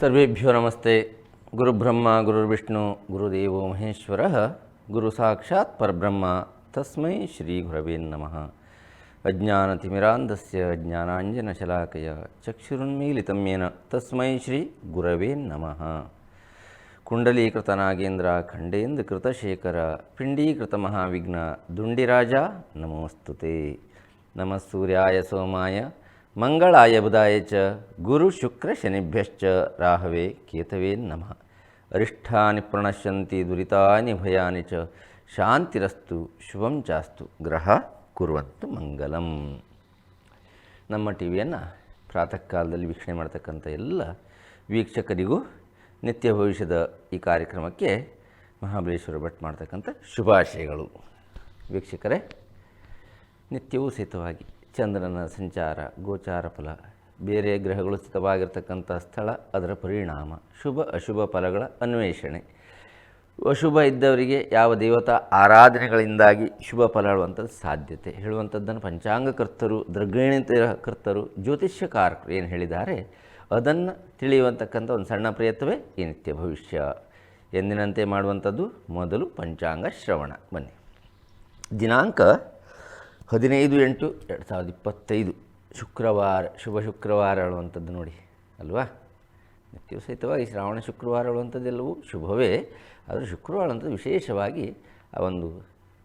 ಸರ್ವೇಭ್ಯೋ ನಮಸ್ತೆ. ಗುರುಬ್ರಹ್ಮ, ಗುರುರ್ವಿಷ್ಣು, ಗುರುದೇವೋ ಮಹೇಶ್ವರ. ಗುರು ಸಾಕ್ಷಾತ್ ಪರಬ್ರಹ್ಮ. ತಸ್ಮೈ ಶ್ರೀ ಗುರವೇ ನಮಃ. ಅಜ್ಞಾನತಿಮಿರಾಂಧಸ್ಯ ಜ್ಞಾನಾಂಜನಶಲಾಕಯ ಚಕ್ಷುರುನ್ಮೀಲಿತಮ್ಯೇನ. ತಸ್ಮೈ ಶ್ರೀ ಗುರವೇ ನಮಃ. ಕುಂಡಲೀಕೃತ ನಾಗೇಂದ್ರ ಖಂಡೇಂದ್ರಕೃತಶೇಖರ, ಪಿಂಡೀಕೃತ ಮಹಾವಿಘ್ನ, ದುಂಡಿರಾಜ, ನಮೋಸ್ತುತೆ. ನಮಃ ಸೂರ್ಯಾಯ ಸೋಮಾಯ ಮಂಗಳಾಯ ಬುಧಾಯ ಚ ಗುರು ಶುಕ್ರ ಶನಿಭ್ಯಶ್ಚ ರಾಹವೇ ಕೇತವೇ ನಮಃ ಅರಿಷ್ಠಾನಿ ಪ್ರಣಶ್ಯಂತಿ ದುರಿತಾನಿ ಭಯಾನಿ ಚ ಶಾಂತಿರಸ್ತು ಶುಭಂ ಚಾಸ್ತು ಗ್ರಹ ಕುರುವಂತು ಮಂಗಲಂ ನಮ್ಮ ಟಿ ವಿಯನ್ನು ಪ್ರಾತಃ ಕಾಲದಲ್ಲಿ ವೀಕ್ಷಣೆ ಮಾಡ್ತಕ್ಕಂಥ ಎಲ್ಲ ವೀಕ್ಷಕರಿಗೂ ನಿತ್ಯ ಭವಿಷ್ಯದ ಈ ಕಾರ್ಯಕ್ರಮಕ್ಕೆ ಮಹಾಬಲೇಶ್ವರ ಭಟ್ ಮಾಡ್ತಕ್ಕಂಥ ಶುಭಾಶಯಗಳು. ವೀಕ್ಷಕರೇ ನಿತ್ಯವೂ ಸಹಿತವಾಗಿ ಚಂದ್ರನ ಸಂಚಾರ, ಗೋಚಾರ ಫಲ, ಬೇರೆ ಗ್ರಹಗಳು ಸ್ಥಿತವಾಗಿರ್ತಕ್ಕಂಥ ಸ್ಥಳ, ಅದರ ಪರಿಣಾಮ, ಶುಭ, ಅಶುಭ ಫಲಗಳ ಅನ್ವೇಷಣೆ. ಅಶುಭ ಇದ್ದವರಿಗೆ ಯಾವ ದೇವತಾ ಆರಾಧನೆಗಳಿಂದಾಗಿ ಶುಭ ಫಲ ಹೇಳುವಂಥದ್ದು ಸಾಧ್ಯತೆ? ಹೇಳುವಂಥದ್ದನ್ನು ಪಂಚಾಂಗಕರ್ತರು ದೃಗಣಿತ ಕರ್ತರು ಜ್ಯೋತಿಷ್ಯಕಾರಕರು ಏನು ಹೇಳಿದ್ದಾರೆ, ಅದನ್ನು ತಿಳಿಯುವಂತಕ್ಕಂಥ ಒಂದು ಸಣ್ಣ ಪ್ರಯತ್ನವೇ ಈ ನಿತ್ಯ ಭವಿಷ್ಯ. ಎಂದಿನಂತೆ ಮಾಡುವಂಥದ್ದು ಮೊದಲು ಪಂಚಾಂಗ ಶ್ರವಣ. ಬನ್ನಿ. ದಿನಾಂಕ ಹದಿನೈದು ಎಂಟು ಎರಡು ಸಾವಿರದ ಇಪ್ಪತ್ತೈದು ಶುಕ್ರವಾರ, ಶುಭ ಶುಕ್ರವಾರ ಹೇಳುವಂಥದ್ದು ನೋಡಿ, ಅಲ್ವಾ? ನಿತ್ಯ ಸಹಿತವಾಗಿ ಶ್ರಾವಣ ಶುಕ್ರವಾರ ಹೇಳುವಂಥದ್ದೆಲ್ಲವೂ ಶುಭವೇ. ಆದರೆ ಶುಕ್ರವಾರ ಅಂತ ವಿಶೇಷವಾಗಿ ಆ ಒಂದು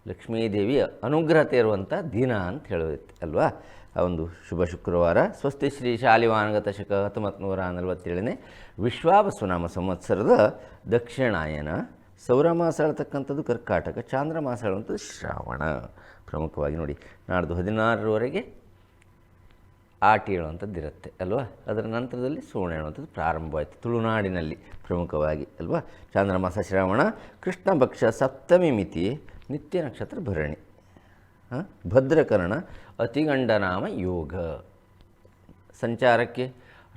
ಲಕ್ಷ್ಮೀದೇವಿಯ ಅನುಗ್ರಹತೆ ಇರುವಂಥ ದಿನ ಅಂತ ಹೇಳುತ್ತೆ, ಅಲ್ವಾ? ಆ ಒಂದು ಶುಭ ಶುಕ್ರವಾರ. ಸ್ವಸ್ತಿ ಶ್ರೀ ಶಾಲಿವಾನಗತ ಶಕ ಹತ್ತೊಂಬತ್ತು ನೂರ ನಲವತ್ತೇಳನೇ ವಿಶ್ವಾವಸುನಾಮ ಸಂವತ್ಸರದ ದಕ್ಷಿಣಾಯನ ಸೌರಮಾಸ ಹೇಳ್ತಕ್ಕಂಥದ್ದು ಕರ್ಕಾಟಕ ಚಾಂದ್ರಮಾಸ ಹೇಳುವಂಥದ್ದು ಶ್ರಾವಣ. ಪ್ರಮುಖವಾಗಿ ನೋಡಿ, ನಾಡ್ದು ಹದಿನಾರರವರೆಗೆ ಆಟಿ ಹೇಳುವಂಥದ್ದು ಇರುತ್ತೆ, ಅಲ್ವಾ? ಅದರ ನಂತರದಲ್ಲಿ ಸೋಣ ಹೇಳುವಂಥದ್ದು ಪ್ರಾರಂಭವಾಯಿತು, ತುಳುನಾಡಿನಲ್ಲಿ ಪ್ರಮುಖವಾಗಿ, ಅಲ್ವಾ? ಚಾಂದ್ರಮಾಸ ಶ್ರಾವಣ ಕೃಷ್ಣ ಪಕ್ಷ ಸಪ್ತಮಿ ಮಿತಿ, ನಿತ್ಯ ನಕ್ಷತ್ರ ಭರಣಿ ಭದ್ರಕರ್ಣ, ಅತಿಗಂಡನಾಮ ಯೋಗ. ಸಂಚಾರಕ್ಕೆ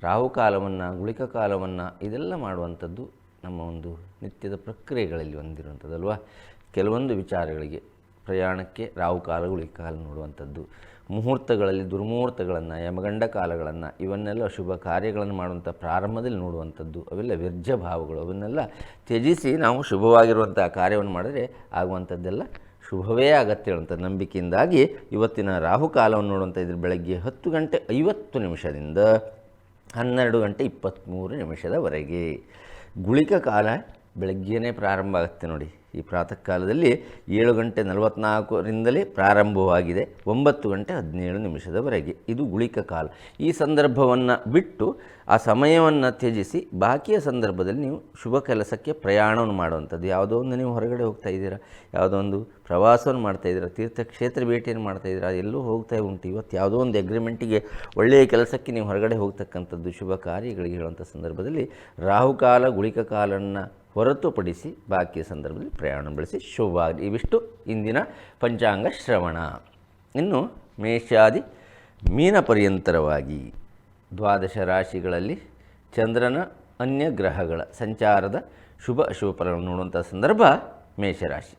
ರಾಹುಕಾಲವನ್ನು ಗುಳಿಕ ಕಾಲವನ್ನು ಇದೆಲ್ಲ ಮಾಡುವಂಥದ್ದು ನಮ್ಮ ಒಂದು ನಿತ್ಯದ ಪ್ರಕ್ರಿಯೆಗಳಲ್ಲಿ ಹೊಂದಿರುವಂಥದ್ದಲ್ವಾ ಕೆಲವೊಂದು ವಿಚಾರಗಳಿಗೆ ಪ್ರಯಾಣಕ್ಕೆ ರಾಹುಕಾಲ ಈ ಕಾಲ ನೋಡುವಂಥದ್ದು. ಮುಹೂರ್ತಗಳಲ್ಲಿ ದುರ್ಮುಹೂರ್ತಗಳನ್ನು, ಯಮಗಂಡ ಕಾಲಗಳನ್ನು, ಇವನ್ನೆಲ್ಲ ಶುಭ ಕಾರ್ಯಗಳನ್ನು ಮಾಡುವಂಥ ಪ್ರಾರಂಭದಲ್ಲಿ ನೋಡುವಂಥದ್ದು. ಅವೆಲ್ಲ ವ್ಯರ್ಜ ಭಾವಗಳು. ಅವನ್ನೆಲ್ಲ ತ್ಯಜಿಸಿ ನಾವು ಶುಭವಾಗಿರುವಂಥ ಕಾರ್ಯವನ್ನು ಮಾಡಿದರೆ ಆಗುವಂಥದ್ದೆಲ್ಲ ಶುಭವೇ ಆಗತ್ತೆ ಹೇಳುವಂಥ ನಂಬಿಕೆಯಿಂದಾಗಿ ಇವತ್ತಿನ ರಾಹುಕಾಲವನ್ನು ನೋಡುವಂಥ ಇದ್ರ ಬೆಳಗ್ಗೆ ಹತ್ತು ಗಂಟೆ ಐವತ್ತು ನಿಮಿಷದಿಂದ ಹನ್ನೆರಡು ಗಂಟೆ ಇಪ್ಪತ್ತ್ಮೂರು ನಿಮಿಷದವರೆಗೆ. ಗುಳಿಕ ಕಾಲ ಬೆಳಗ್ಗೆಯೇ ಪ್ರಾರಂಭ ಆಗುತ್ತೆ ನೋಡಿ ಈ ಪ್ರಾತಃ ಕಾಲದಲ್ಲಿ ಏಳು ಗಂಟೆ ನಲವತ್ತ್ನಾಲ್ಕರಿಂದಲೇ ಪ್ರಾರಂಭವಾಗಿದೆ, ಒಂಬತ್ತು ಗಂಟೆ ಹದಿನೇಳು ನಿಮಿಷದವರೆಗೆ. ಇದು ಗುಳಿಕ ಕಾಲ. ಈ ಸಂದರ್ಭವನ್ನು ಬಿಟ್ಟು ಆ ಸಮಯವನ್ನು ತ್ಯಜಿಸಿ, ಬಾಕಿಯ ಸಂದರ್ಭದಲ್ಲಿ ನೀವು ಶುಭ ಕೆಲಸಕ್ಕೆ ಪ್ರಯಾಣವನ್ನು ಮಾಡುವಂಥದ್ದು. ಯಾವುದೋ ಒಂದು ನೀವು ಹೊರಗಡೆ ಹೋಗ್ತಾ ಇದ್ದೀರಾ, ಯಾವುದೋ ಒಂದು ಪ್ರವಾಸವನ್ನು ಮಾಡ್ತಾ ಇದ್ದೀರಾ, ತೀರ್ಥಕ್ಷೇತ್ರ ಭೇಟಿಯನ್ನು ಮಾಡ್ತಾ ಇದ್ದೀರಾ, ಎಲ್ಲೂ ಹೋಗ್ತಾ ಉಂಟು. ಇವತ್ತು ಯಾವುದೋ ಒಂದು ಅಗ್ರಿಮೆಂಟಿಗೆ ಒಳ್ಳೆಯ ಕೆಲಸಕ್ಕೆ ನೀವು ಹೊರಗಡೆ ಹೋಗ್ತಕ್ಕಂಥದ್ದು ಶುಭ ಕಾರ್ಯಗಳಿಗೆ ಹೇಳುವಂಥ ಸಂದರ್ಭದಲ್ಲಿ ರಾಹುಕಾಲ, ಗುಳಿಕ ಕಾಲನ್ನು ಹೊರತುಪಡಿಸಿ ಬಾಕಿಯ ಸಂದರ್ಭದಲ್ಲಿ ಪ್ರಯಾಣ ಬೆಳೆಸಿ ಶುಭ ಇವಿಷ್ಟು ಇಂದಿನ ಪಂಚಾಂಗ ಶ್ರವಣ. ಇನ್ನು ಮೇಷಾದಿ ಮೀನ ಪರ್ಯಂತರವಾಗಿ ದ್ವಾದಶ ರಾಶಿಗಳಲ್ಲಿ ಚಂದ್ರನ ಅನ್ಯ ಗ್ರಹಗಳ ಸಂಚಾರದ ಶುಭ ಅಶುಭ ಫಲವನ್ನು ನೋಡುವಂಥ ಸಂದರ್ಭ ಮೇಷರಾಶಿ.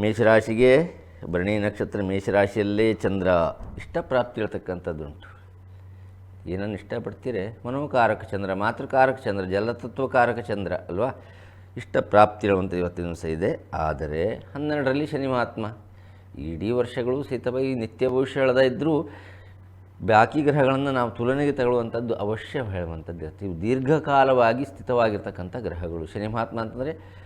ಮೇಷರಾಶಿಗೆ ಭರಣಿ ನಕ್ಷತ್ರ ಮೇಷರಾಶಿಯಲ್ಲೇ ಚಂದ್ರ ಇಷ್ಟಪ್ರಾಪ್ತಿ ಹೇಳ್ತಕ್ಕಂಥದ್ದುಂಟು. ಏನನ್ನು ಇಷ್ಟಪಡ್ತೀರಿ? ಮನೋಕಾರಕ ಚಂದ್ರ, ಮಾತೃಕಾರಕ ಚಂದ್ರ, ಜಲತತ್ವಕಾರಕ ಚಂದ್ರ, ಅಲ್ವಾ? ಇಷ್ಟ ಪ್ರಾಪ್ತಿ ಹೇಳುವಂಥ ಇವತ್ತಿನ ದಿವಸ ಇದೆ. ಆದರೆ ಹನ್ನೆರಡರಲ್ಲಿ ಶನಿ ಮಹಾತ್ಮ. ಇಡೀ ವರ್ಷಗಳು ಸಹಿತವಾಗಿ ನಿತ್ಯ ಭವಿಷ್ಯ ಹೇಳದ ಇದ್ದರೂ ಬಾಕಿ ಗ್ರಹಗಳನ್ನು ನಾವು ತುಲನೆಗೆ ತಗೊಳ್ಳುವಂಥದ್ದು ಅವಶ್ಯ ಹೇಳುವಂಥದ್ದು ಇವು ದೀರ್ಘಕಾಲವಾಗಿ ಸ್ಥಿತವಾಗಿರ್ತಕ್ಕಂಥ ಗ್ರಹಗಳು. ಶನಿ ಮಹಾತ್ಮ ಅಂತಂದರೆ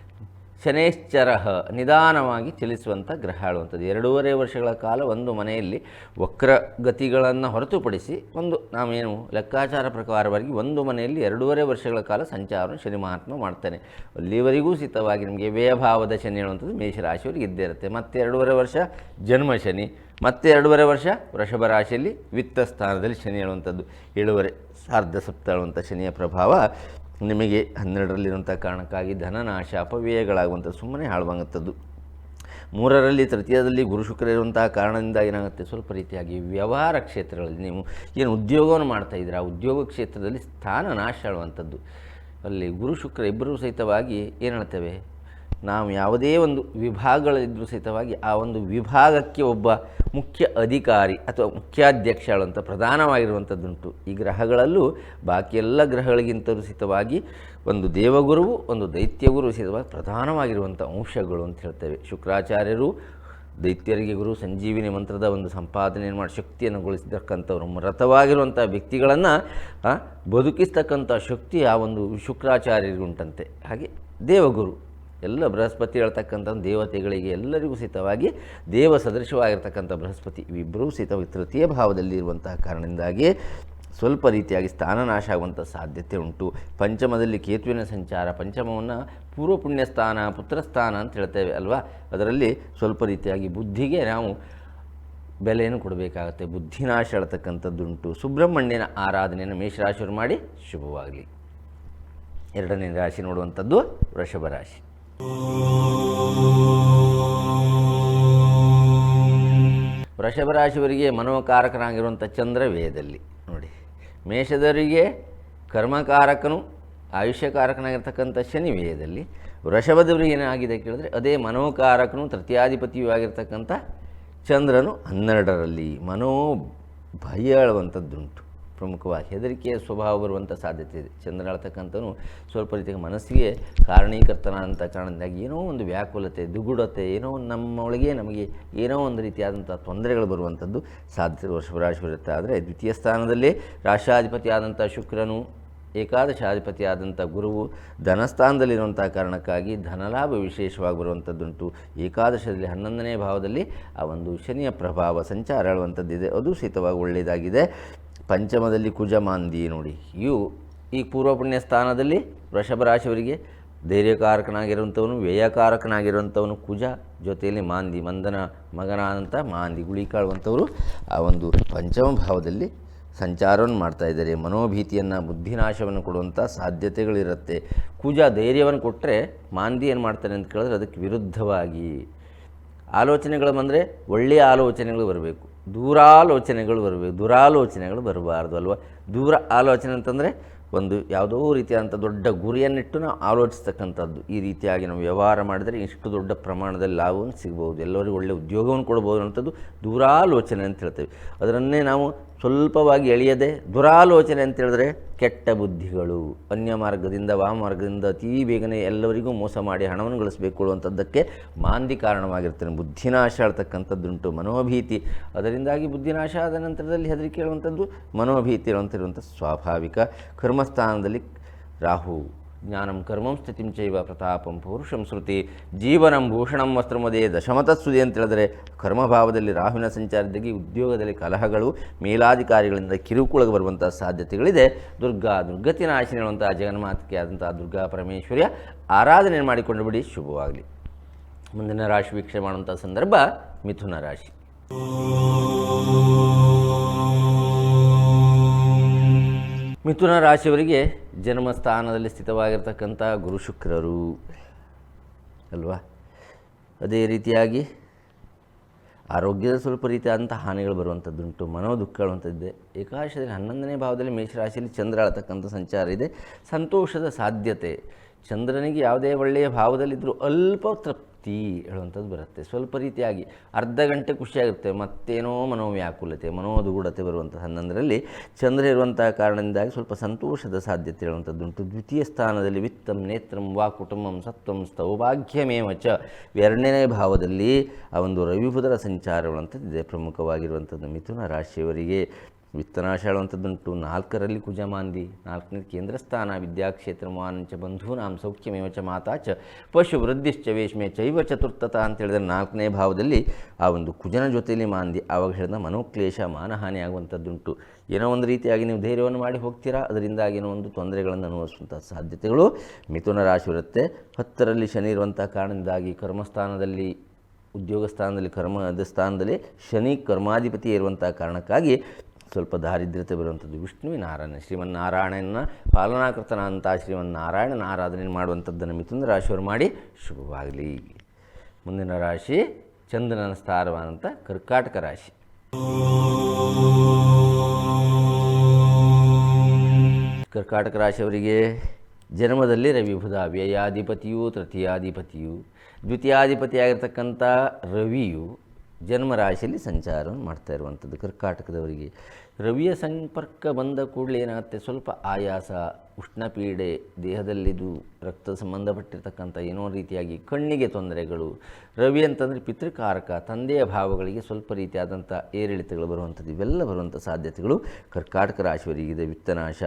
ಶನೇಶ್ಚರ ನಿಧಾನವಾಗಿ ಚಲಿಸುವಂಥ ಗ್ರಹ ಹೇಳುವಂಥದ್ದು ಎರಡೂವರೆ ವರ್ಷಗಳ ಕಾಲ ಒಂದು ಮನೆಯಲ್ಲಿ ವಕ್ರಗತಿಗಳನ್ನು ಹೊರತುಪಡಿಸಿ ಒಂದು ನಾವೇನು ಲೆಕ್ಕಾಚಾರ ಪ್ರಕಾರವಾಗಿ ಒಂದು ಮನೆಯಲ್ಲಿ ಎರಡೂವರೆ ವರ್ಷಗಳ ಕಾಲ ಸಂಚಾರವನ್ನು ಶನಿ ಮಹಾತ್ಮ ಮಾಡ್ತಾನೆ. ಅಲ್ಲಿವರೆಗೂ ಸಿತವಾಗಿ ನಿಮಗೆ ವ್ಯಯಭಾವದ ಶನಿ ಹೇಳುವಂಥದ್ದು ಮೇಷರಾಶಿಯವರಿಗೆ ಇದ್ದೇ ಇರುತ್ತೆ. ಮತ್ತೆ ಎರಡೂವರೆ ವರ್ಷ ಜನ್ಮ ಶನಿ, ಮತ್ತೆ ಎರಡೂವರೆ ವರ್ಷ ವೃಷಭ ರಾಶಿಯಲ್ಲಿ ವಿತ್ತ ಸ್ಥಾನದಲ್ಲಿ ಶನಿ ಹೇಳುವಂಥದ್ದು ಏಳುವರೆ ಸಾರ್ಧ ಸಪ್ತ ಹೇಳುವಂಥ ಶನಿಯ ಪ್ರಭಾವ ನಿಮಗೆ ಹನ್ನೆರಡರಲ್ಲಿರುವಂಥ ಕಾರಣಕ್ಕಾಗಿ ಧನನಾಶ ಅಪವ್ಯಯಗಳಾಗುವಂಥ ಸುಮ್ಮನೆ ಹಾಳುವಂಥದ್ದು ಮೂರರಲ್ಲಿ ತೃತೀಯದಲ್ಲಿ ಗುರು ಶುಕ್ರ ಇರುವಂತಹ ಕಾರಣದಿಂದ ಏನಾಗುತ್ತೆ? ಸ್ವಲ್ಪ ರೀತಿಯಾಗಿ ವ್ಯವಹಾರ ಕ್ಷೇತ್ರಗಳಲ್ಲಿ ನೀವು ಏನು ಉದ್ಯೋಗವನ್ನು ಮಾಡ್ತಾ ಇದ್ದೀರಾ? ಆ ಉದ್ಯೋಗ ಕ್ಷೇತ್ರದಲ್ಲಿ ಸ್ಥಾನ ನಾಶ ಆಳುವಂಥದ್ದು. ಅಲ್ಲಿ ಗುರು ಶುಕ್ರ ಇಬ್ಬರೂ ಸಹಿತವಾಗಿ ಏನಾಗ್ತವೆ ನಾವು ಯಾವುದೇ ಒಂದು ವಿಭಾಗಗಳಿದ್ದರೂ ಸಹಿತವಾಗಿ ಆ ಒಂದು ವಿಭಾಗಕ್ಕೆ ಒಬ್ಬ ಮುಖ್ಯ ಅಧಿಕಾರಿ ಅಥವಾ ಮುಖ್ಯಾಧ್ಯಕ್ಷಳಂತ ಪ್ರಧಾನವಾಗಿರುವಂಥದ್ದುಂಟು. ಈ ಗ್ರಹಗಳಲ್ಲೂ ಬಾಕಿ ಎಲ್ಲ ಗ್ರಹಗಳಿಗಿಂತಲೂ ಸಹಿತವಾಗಿ ಒಂದು ದೇವಗುರುವು, ಒಂದು ದೈತ್ಯಗುರು ಸಹಿತವಾಗಿ ಪ್ರಧಾನವಾಗಿರುವಂಥ ಅಂಶಗಳು ಅಂತ ಹೇಳ್ತೇವೆ. ಶುಕ್ರಾಚಾರ್ಯರು ದೈತ್ಯರಿಗೆ ಗುರು, ಸಂಜೀವಿನಿ ಮಂತ್ರದ ಒಂದು ಸಂಪಾದನೆಯನ್ನು ಮಾಡಿ ಶಕ್ತಿಯನ್ನು ಗೊಳಿಸಿರ್ತಕ್ಕಂಥವ್ರು ಮೃತವಾಗಿರುವಂಥ ವ್ಯಕ್ತಿಗಳನ್ನು ಬದುಕಿಸ್ತಕ್ಕಂಥ ಶಕ್ತಿ ಆ ಒಂದು ಶುಕ್ರಾಚಾರ್ಯರಿಗುಂಟಂತೆ. ಹಾಗೆ ದೇವಗುರು. ಎಲ್ಲ ಬೃಹಸ್ಪತಿ ಹೇಳ್ತಕ್ಕಂಥ ದೇವತೆಗಳಿಗೆ ಎಲ್ಲರಿಗೂ ಸಹಿತವಾಗಿ ದೇವ ಸದೃಶವಾಗಿರ್ತಕ್ಕಂಥ ಬೃಹಸ್ಪತಿ ಇವಿಬ್ಬರೂ ಸಹಿತವಾಗಿ ತೃತೀಯ ಭಾವದಲ್ಲಿ ಇರುವಂತಹ ಕಾರಣದಿಂದಾಗಿ ಸ್ವಲ್ಪ ರೀತಿಯಾಗಿ ಸ್ಥಾನನಾಶ ಆಗುವಂಥ ಸಾಧ್ಯತೆ ಉಂಟು. ಪಂಚಮದಲ್ಲಿ ಕೇತುವಿನ ಸಂಚಾರ, ಪಂಚಮವನ್ನು ಪೂರ್ವ ಪುಣ್ಯಸ್ಥಾನ ಪುತ್ರಸ್ಥಾನ ಅಂತ ಹೇಳ್ತೇವೆ ಅಲ್ವಾ? ಅದರಲ್ಲಿ ಸ್ವಲ್ಪ ರೀತಿಯಾಗಿ ಬುದ್ಧಿಗೆ ನಾವು ಬೆಲೆಯನ್ನು ಕೊಡಬೇಕಾಗತ್ತೆ. ಬುದ್ಧಿನಾಶ ಹೇಳ್ತಕ್ಕಂಥದ್ದುಂಟು. ಸುಬ್ರಹ್ಮಣ್ಯನ ಆರಾಧನೆಯನ್ನು ಮೇಷರಾಶಿಯವರು ಮಾಡಿ ಶುಭವಾಗಲಿ. ಎರಡನೇ ರಾಶಿ ನೋಡುವಂಥದ್ದು ವೃಷಭ ರಾಶಿ. ವೃಷಭ ರಾಶಿಯವರಿಗೆ ಮನೋಕಾರಕನಾಗಿರುವಂಥ ಚಂದ್ರ ವೇದಲ್ಲಿ ನೋಡಿ, ಮೇಷದವರಿಗೆ ಕರ್ಮಕಾರಕನು, ಆಯುಷ್ಯಕಾರಕನಾಗಿರ್ತಕ್ಕಂಥ ಶನಿ ವೇದದಲ್ಲಿ ವೃಷಭದವರಿಗೆ ಏನಾಗಿದೆ ಕೇಳಿದ್ರೆ ಅದೇ ಮನೋಕಾರಕನು, ತೃತೀಯಾಧಿಪತಿಯೂ ಆಗಿರ್ತಕ್ಕಂಥ ಚಂದ್ರನು ಹನ್ನೆರಡರಲ್ಲಿ ಮನೋ ಭಯ ಹೇಳುವಂಥದ್ದುಂಟು ಪ್ರಮುಖವಾಗಿ ಹೆದರಿಕೆಯ ಸ್ವಭಾವ ಬರುವಂಥ ಸಾಧ್ಯತೆ ಇದೆ. ಚಂದ್ರ ಹೇಳ್ತಕ್ಕಂಥನು ಸ್ವಲ್ಪ ರೀತಿಯ ಮನಸ್ಸಿಗೆ ಕಾರಣೀಕರ್ತನಾದಂಥ ಅಂತ ಕಾರಣದಿಂದಾಗಿ ಏನೋ ಒಂದು ವ್ಯಾಕುಲತೆ, ದುಗುಡತೆ, ಏನೋ ಒಂದು ನಮ್ಮೊಳಗೆ ನಮಗೆ ಏನೋ ಒಂದು ರೀತಿಯಾದಂಥ ತೊಂದರೆಗಳು ಬರುವಂಥದ್ದು ಸಾಧ್ಯತೆ ವರ್ಷ ಇರುತ್ತೆ ಆದರೆ ದ್ವಿತೀಯ ಸ್ಥಾನದಲ್ಲಿ ರಾಷ್ಟ್ರಾಧಿಪತಿ ಆದಂಥ ಶುಕ್ರನು ಏಕಾದಶಾಧಿಪತಿ ಆದಂಥ ಗುರುವು ಧನಸ್ಥಾನದಲ್ಲಿರುವಂಥ ಕಾರಣಕ್ಕಾಗಿ ಧನಲಾಭ ವಿಶೇಷವಾಗಿ ಬರುವಂಥದ್ದುಂಟು. ಏಕಾದಶದಲ್ಲಿ ಹನ್ನೊಂದನೇ ಭಾವದಲ್ಲಿ ಆ ಒಂದು ಶನಿಯ ಪ್ರಭಾವ, ಸಂಚಾರ ಹೇಳುವಂಥದ್ದಿದೆ. ಅದು ಸಹಿತವಾಗಿ ಒಳ್ಳೆಯದಾಗಿದೆ. ಪಂಚಮದಲ್ಲಿ ಕುಜಮಾಂದಿ ನೋಡಿ. ಇವು ಈ ಪೂರ್ವ ಪುಣ್ಯ ಸ್ಥಾನದಲ್ಲಿ ವೃಷಭ ರಾಶಿಯವರಿಗೆ ಧೈರ್ಯಕಾರಕನಾಗಿರುವಂಥವನು, ವ್ಯಯಕಾರಕನಾಗಿರುವಂಥವನು ಕುಜ, ಜೊತೆಯಲ್ಲಿ ಮಾಂದಿ, ಮಂದನ ಮಗನಾದಂಥ ಮಾಂದಿ ಗುಳಿಕಾಳುವಂಥವರು ಆ ಒಂದು ಪಂಚಮ ಭಾವದಲ್ಲಿ ಸಂಚಾರವನ್ನು ಮಾಡ್ತಾ ಇದ್ದಾರೆ. ಮನೋಭೀತಿಯನ್ನು, ಬುದ್ಧಿನಾಶವನ್ನು ಕೊಡುವಂಥ ಸಾಧ್ಯತೆಗಳಿರುತ್ತೆ. ಕುಜ ಧೈರ್ಯವನ್ನು ಕೊಟ್ಟರೆ ಮಾಂದಿ ಏನು ಮಾಡ್ತಾನೆ ಅಂತ ಕೇಳಿದ್ರೆ ಅದಕ್ಕೆ ವಿರುದ್ಧವಾಗಿ. ಆಲೋಚನೆಗಳು ಬಂದರೆ ಒಳ್ಳೆಯ ಆಲೋಚನೆಗಳು ಬರಬೇಕು. ದೂರಾಲೋಚನೆಗಳು ಬರಬೇಕು. ದುರಾಲೋಚನೆಗಳು ಬರಬಾರ್ದು ಅಲ್ವಾ? ದೂರ ಆಲೋಚನೆ ಅಂತಂದರೆ ಒಂದು ಯಾವುದೋ ರೀತಿಯಾದಂಥ ದೊಡ್ಡ ಗುರಿಯನ್ನಿಟ್ಟು ನಾವು ಆಲೋಚಿಸ್ತಕ್ಕಂಥದ್ದು. ಈ ರೀತಿಯಾಗಿ ನಾವು ವ್ಯವಹಾರ ಮಾಡಿದರೆ ಇಷ್ಟು ದೊಡ್ಡ ಪ್ರಮಾಣದಲ್ಲಿ ಲಾಭವನ್ನು ಸಿಗ್ಬೋದು. ಎಲ್ಲರಿಗೂ ಒಳ್ಳೆಯ ಉದ್ಯೋಗವನ್ನು ಕೊಡ್ಬೋದು ಅನ್ನೋಂಥದ್ದು ದೂರಾಲೋಚನೆ ಅಂತ ಹೇಳ್ತೇವೆ. ಅದರನ್ನೇ ನಾವು ಸ್ವಲ್ಪವಾಗಿ ಎಳೆಯದೆ ದುರಾಲೋಚನೆ ಅಂತ ಹೇಳಿದ್ರೆ ಕೆಟ್ಟ ಬುದ್ಧಿಗಳು, ಅನ್ಯ ಮಾರ್ಗದಿಂದ ವಾಮಾರ್ಗದಿಂದ ಅತೀ ಬೇಗನೆ ಎಲ್ಲರಿಗೂ ಮೋಸ ಮಾಡಿ ಹಣವನ್ನು ಗಳಿಸಬೇಕು ಅನ್ನುವಂಥದ್ದಕ್ಕೆ ಮಾಂದಿ ಕಾರಣವಾಗಿರ್ತಾನೆ. ಬುದ್ಧಿನಾಶ ಹೇಳ್ತಕ್ಕಂಥದ್ದುಂಟು ಮನೋಭೀತಿ. ಅದರಿಂದಾಗಿ ಬುದ್ಧಿನಾಶ ಆದ ನಂತರದಲ್ಲಿ ಹೆದರಿಕೆ ಹೇಳುವಂಥದ್ದು ಮನೋಭೀತಿ ಇರುವಂಥ ಸ್ವಾಭಾವಿಕ. ಕರ್ಮಸ್ಥಾನದಲ್ಲಿ ರಾಹು ಜ್ಞಾನಂ ಕರ್ಮಂ ಸ್ಥಿತಿಂ ಚೈವ ಪ್ರತಾಪಂ ಪೌರುಷಂ ಶ್ರುತಿ ಜೀವನಂ ಭೂಷಣಂ ವಸ್ತ್ರಮದೇ ದಶಮತಸ್ಸುದೆ ಅಂತ ಹೇಳಿದ್ರೆ ಕರ್ಮಭಾವದಲ್ಲಿ ರಾಹುವಿನ ಸಂಚಾರದಾಗಿ ಉದ್ಯೋಗದಲ್ಲಿ ಕಲಹಗಳು, ಮೇಲಾಧಿಕಾರಿಗಳಿಂದ ಕಿರುಕುಳಗೆ ಬರುವಂಥ ಸಾಧ್ಯತೆಗಳಿದೆ. ದುರ್ಗಾ ದುರ್ಗತಿ ನಾಶಿನಿ ಹೇಳುವಂಥ ಜಗನ್ಮಾತಿಕೆ ಆದಂಥ ದುರ್ಗಾ ಪರಮೇಶ್ವರಿಯ ಆರಾಧನೆ ಮಾಡಿಕೊಂಡು ಬಿಡಿ. ಶುಭವಾಗಲಿ. ಮುಂದಿನ ರಾಶಿ ವೀಕ್ಷಣೆ ಮಾಡುವಂಥ ಸಂದರ್ಭ ಮಿಥುನ ರಾಶಿ. ಮಿಥುನ ರಾಶಿಯವರಿಗೆ ಜನ್ಮಸ್ಥಾನದಲ್ಲಿ ಸ್ಥಿತವಾಗಿರ್ತಕ್ಕಂಥ ಗುರು ಶುಕ್ರರು. ಅಲ್ವಾ? ಅದೇ ರೀತಿಯಾಗಿ ಆರೋಗ್ಯದ ಸ್ವಲ್ಪ ರೀತಿಯಾದಂಥ ಹಾನಿಗಳು ಬರುವಂಥದ್ದುಂಟು, ಮನೋ ದುಃಖ ಹೇಳುವಂಥದ್ದಿದೆ ಏಕಾದಶದಲ್ಲಿ ಹನ್ನೊಂದನೇ ಭಾವದಲ್ಲಿ ಮೇಷರಾಶಿಯಲ್ಲಿ ಚಂದ್ರ ಆಳ್ತಕ್ಕಂಥ ಸಂಚಾರ ಇದೆ. ಸಂತೋಷದ ಸಾಧ್ಯತೆ. ಚಂದ್ರನಿಗೆ ಯಾವುದೇ ಒಳ್ಳೆಯ ಭಾವದಲ್ಲಿದ್ದರೂ ಅಲ್ಪ ತೃಪ್ತಿ ಹೇಳುವಂಥದ್ದು ಬರುತ್ತೆ. ಸ್ವಲ್ಪ ರೀತಿಯಾಗಿ ಅರ್ಧ ಗಂಟೆ ಖುಷಿಯಾಗುತ್ತೆ ಮತ್ತೇನೋ ಮನೋವ್ಯಾಕುಲತೆ ಮನೋದುಗೂಢತೆ ಬರುವಂಥ ಹನ್ನೊಂದರಲ್ಲಿ ಚಂದ್ರ ಇರುವಂತಹ ಕಾರಣದಿಂದಾಗಿ ಸ್ವಲ್ಪ ಸಂತೋಷದ ಸಾಧ್ಯತೆ ಹೇಳುವಂಥದ್ದುಂಟು. ದ್ವಿತೀಯ ಸ್ಥಾನದಲ್ಲಿ ವಿತ್ತಂ, ನೇತ್ರಂ, ವಾ ಕುಟುಂಬಂ, ಸತ್ವಂ ಸೌಭಾಗ್ಯಮೇವ ಚ. ಎರಡನೇ ಭಾವದಲ್ಲಿ ಆ ಒಂದು ರವಿಬುಧರ ಸಂಚಾರಗಳಂಥದ್ದಿದೆ ಪ್ರಮುಖವಾಗಿರುವಂಥದ್ದು ಮಿಥುನ ರಾಶಿಯವರಿಗೆ. ವಿತ್ತನಾಶ ಹೇಳುವಂಥದ್ದುಂಟು ನಾಲ್ಕರಲ್ಲಿ ಕುಜಮಾಂದಿ, ನಾಲ್ಕನೇ ಕೇಂದ್ರ ಸ್ಥಾನ ವಿದ್ಯಾಕ್ಷೇತ್ರ ಮಾನಂಚ ಬಂಧೂನಾಂ ಸೌಖ್ಯಮೇವ ಚ ಮಾತಾ ಚ ಪಶು ವೃದ್ಧಿಶ್ಚ ವೇಷ್ಮೆ ಚೈವ ಚತುರ್ಥತ ಅಂತ ಹೇಳಿದ್ರೆ ನಾಲ್ಕನೇ ಭಾವದಲ್ಲಿ ಆ ಒಂದು ಕುಜನ ಜೊತೆಯಲ್ಲಿ ಮಾಂದಿ, ಆವಾಗ ಹೇಳಿದ ಮನೋಕ್ಲೇಶ, ಮಾನಹಾನಿ ಆಗುವಂಥದ್ದುಂಟು. ಏನೋ ಒಂದು ರೀತಿಯಾಗಿ ನೀವು ಧೈರ್ಯವನ್ನು ಮಾಡಿ ಹೋಗ್ತೀರಾ? ಅದರಿಂದಾಗಿ ಏನೋ ಒಂದು ತೊಂದರೆಗಳನ್ನು ಅನುಭವಿಸುವಂಥ ಸಾಧ್ಯತೆಗಳು ಮಿಥುನ ರಾಶಿ ಇರುತ್ತೆ ಹತ್ತರಲ್ಲಿ ಶನಿ ಇರುವಂಥ ಕಾರಣದಿಂದಾಗಿ ಕರ್ಮಸ್ಥಾನದಲ್ಲಿ, ಉದ್ಯೋಗ ಸ್ಥಾನದಲ್ಲಿ, ಕರ್ಮದ ಸ್ಥಾನದಲ್ಲಿ ಶನಿ ಕರ್ಮಾಧಿಪತಿ ಇರುವಂಥ ಕಾರಣಕ್ಕಾಗಿ ಸ್ವಲ್ಪ ದಾರಿದ್ರ್ಯತೆ ಬರುವಂಥದ್ದು. ವಿಷ್ಣುವಿನಾರಾಯಣ ಶ್ರೀಮನ್ನಾರಾಯಣನ ಪಾಲನಾಕರ್ತನಾದಂಥ ಶ್ರೀಮನ್ನಾರಾಯಣನ ಆರಾಧನೆ ಮಾಡುವಂಥದ್ದನ್ನು ಮಿಥುನ ರಾಶಿಯವರು ಮಾಡಿ ಶುಭವಾಗಲಿ. ಮುಂದಿನ ರಾಶಿ ಚಂದ್ರನ ಸ್ಥಾನವಾದಂಥ ಕರ್ಕಾಟಕ ರಾಶಿ. ಕರ್ಕಾಟಕ ರಾಶಿಯವರಿಗೆ ಜನ್ಮದಲ್ಲಿ ರವಿಬುಧ ವ್ಯಯಾಧಿಪತಿಯು ತೃತೀಯಾಧಿಪತಿಯು, ದ್ವಿತೀಯಾಧಿಪತಿಯಾಗಿರ್ತಕ್ಕಂಥ ರವಿಯು ಜನ್ಮ ರಾಶಿಯಲ್ಲಿ ಸಂಚಾರವನ್ನು ಮಾಡ್ತಾ ಇರುವಂಥದ್ದು ಕರ್ಕಾಟಕದವರಿಗೆ. ರವಿಯ ಸಂಪರ್ಕ ಬಂದ ಕೂಡಲೇ ಏನಾಗುತ್ತೆ? ಸ್ವಲ್ಪ ಆಯಾಸ, ಉಷ್ಣಪೀಡೆ, ದೇಹದಲ್ಲಿದು ರಕ್ತ ಸಂಬಂಧಪಟ್ಟಿರ್ತಕ್ಕಂಥ ಏನೋ ರೀತಿಯಾಗಿ ಕಣ್ಣಿಗೆ ತೊಂದರೆಗಳು. ರವಿ ಅಂತಂದರೆ ಪಿತೃಕಾರಕ, ತಂದೆಯ ಭಾವಗಳಿಗೆ ಸ್ವಲ್ಪ ರೀತಿಯಾದಂಥ ಏರಿಳಿತಗಳು ಬರುವಂಥದ್ದು. ಇವೆಲ್ಲ ಬರುವಂಥ ಸಾಧ್ಯತೆಗಳು ಕರ್ಕಾಟಕ ರಾಶಿಯವರಿಗಿದೆ ವಿತ್ತನಾಶ,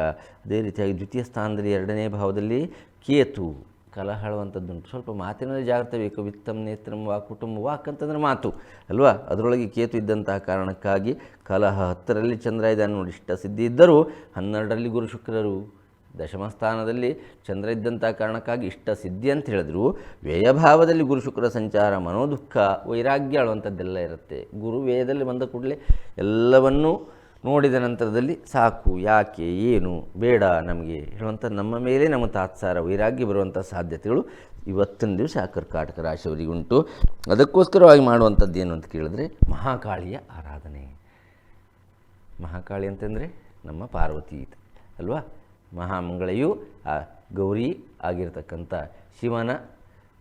ಅದೇ ರೀತಿಯಾಗಿ ದ್ವಿತೀಯ ಸ್ಥಾನದಲ್ಲಿ ಎರಡನೇ ಭಾವದಲ್ಲಿ ಕೇತು. ಕಲಹಳುವಂಥದ್ದುಂಟು ಸ್ವಲ್ಪ ಮಾತಿನಲ್ಲಿ ಜಾಗ್ರತೆ ಬೇಕು. ವಿತ್ತಂ ನೇತ್ರಂ, ವಾ, ಕುಟುಂಬ, ವಾಕ್ ಅಂತಂದ್ರೆ ಮಾತು. ಅಲ್ವಾ? ಅದರೊಳಗೆ ಕೇತು ಇದ್ದಂತಹ ಕಾರಣಕ್ಕಾಗಿ ಕಲಹ ಹತ್ತರಲ್ಲಿ ಚಂದ್ರ ಇದ್ದಾನೆ ನೋಡಿ. ಇಷ್ಟ ಸಿದ್ಧಿ ಇದ್ದರೂ ಹನ್ನೆರಡರಲ್ಲಿ ಗುರು ಶುಕ್ರರು. ದಶಮ ಸ್ಥಾನದಲ್ಲಿ ಚಂದ್ರ ಇದ್ದಂಥ ಕಾರಣಕ್ಕಾಗಿ ಇಷ್ಟ ಸಿದ್ಧಿ ಅಂತ ಹೇಳಿದ್ರು. ವ್ಯಯಭಾವದಲ್ಲಿ ಗುರು ಶುಕ್ರ ಸಂಚಾರ, ಮನೋದುಃಖ, ವೈರಾಗ್ಯ ಆಳುವಂಥದ್ದೆಲ್ಲ ಇರುತ್ತೆ. ಗುರು ವ್ಯಯದಲ್ಲಿ ಬಂದ ಕೂಡಲೇ ಎಲ್ಲವನ್ನೂ ನೋಡಿದ ನಂತರದಲ್ಲಿ ಸಾಕು, ಯಾಕೆ, ಏನು, ಬೇಡ ನಮಗೆ ಹೇಳುವಂಥ ನಮ್ಮ ಮೇಲೆ ನಮ್ಮ ತಾತ್ಸಾರ ವೈರಾಗ್ಯ ಬರುವಂಥ ಸಾಧ್ಯತೆಗಳು ಇವತ್ತಿನ ದಿವಸ ಕರ್ಕಾಟಕ ರಾಶಿಯವರಿಗೆ ಉಂಟು. ಅದಕ್ಕೋಸ್ಕರವಾಗಿ ಮಾಡುವಂಥದ್ದು ಏನು ಅಂತ ಕೇಳಿದ್ರೆ ಮಹಾಕಾಳಿಯ ಆರಾಧನೆ. ಮಹಾಕಾಳಿ ಅಂತಂದರೆ ನಮ್ಮ ಪಾರ್ವತಿ ಅಲ್ವಾ? ಮಹಾಮಂಗಳೆಯು ಆ ಗೌರಿ ಆಗಿರತಕ್ಕಂಥ ಶಿವನ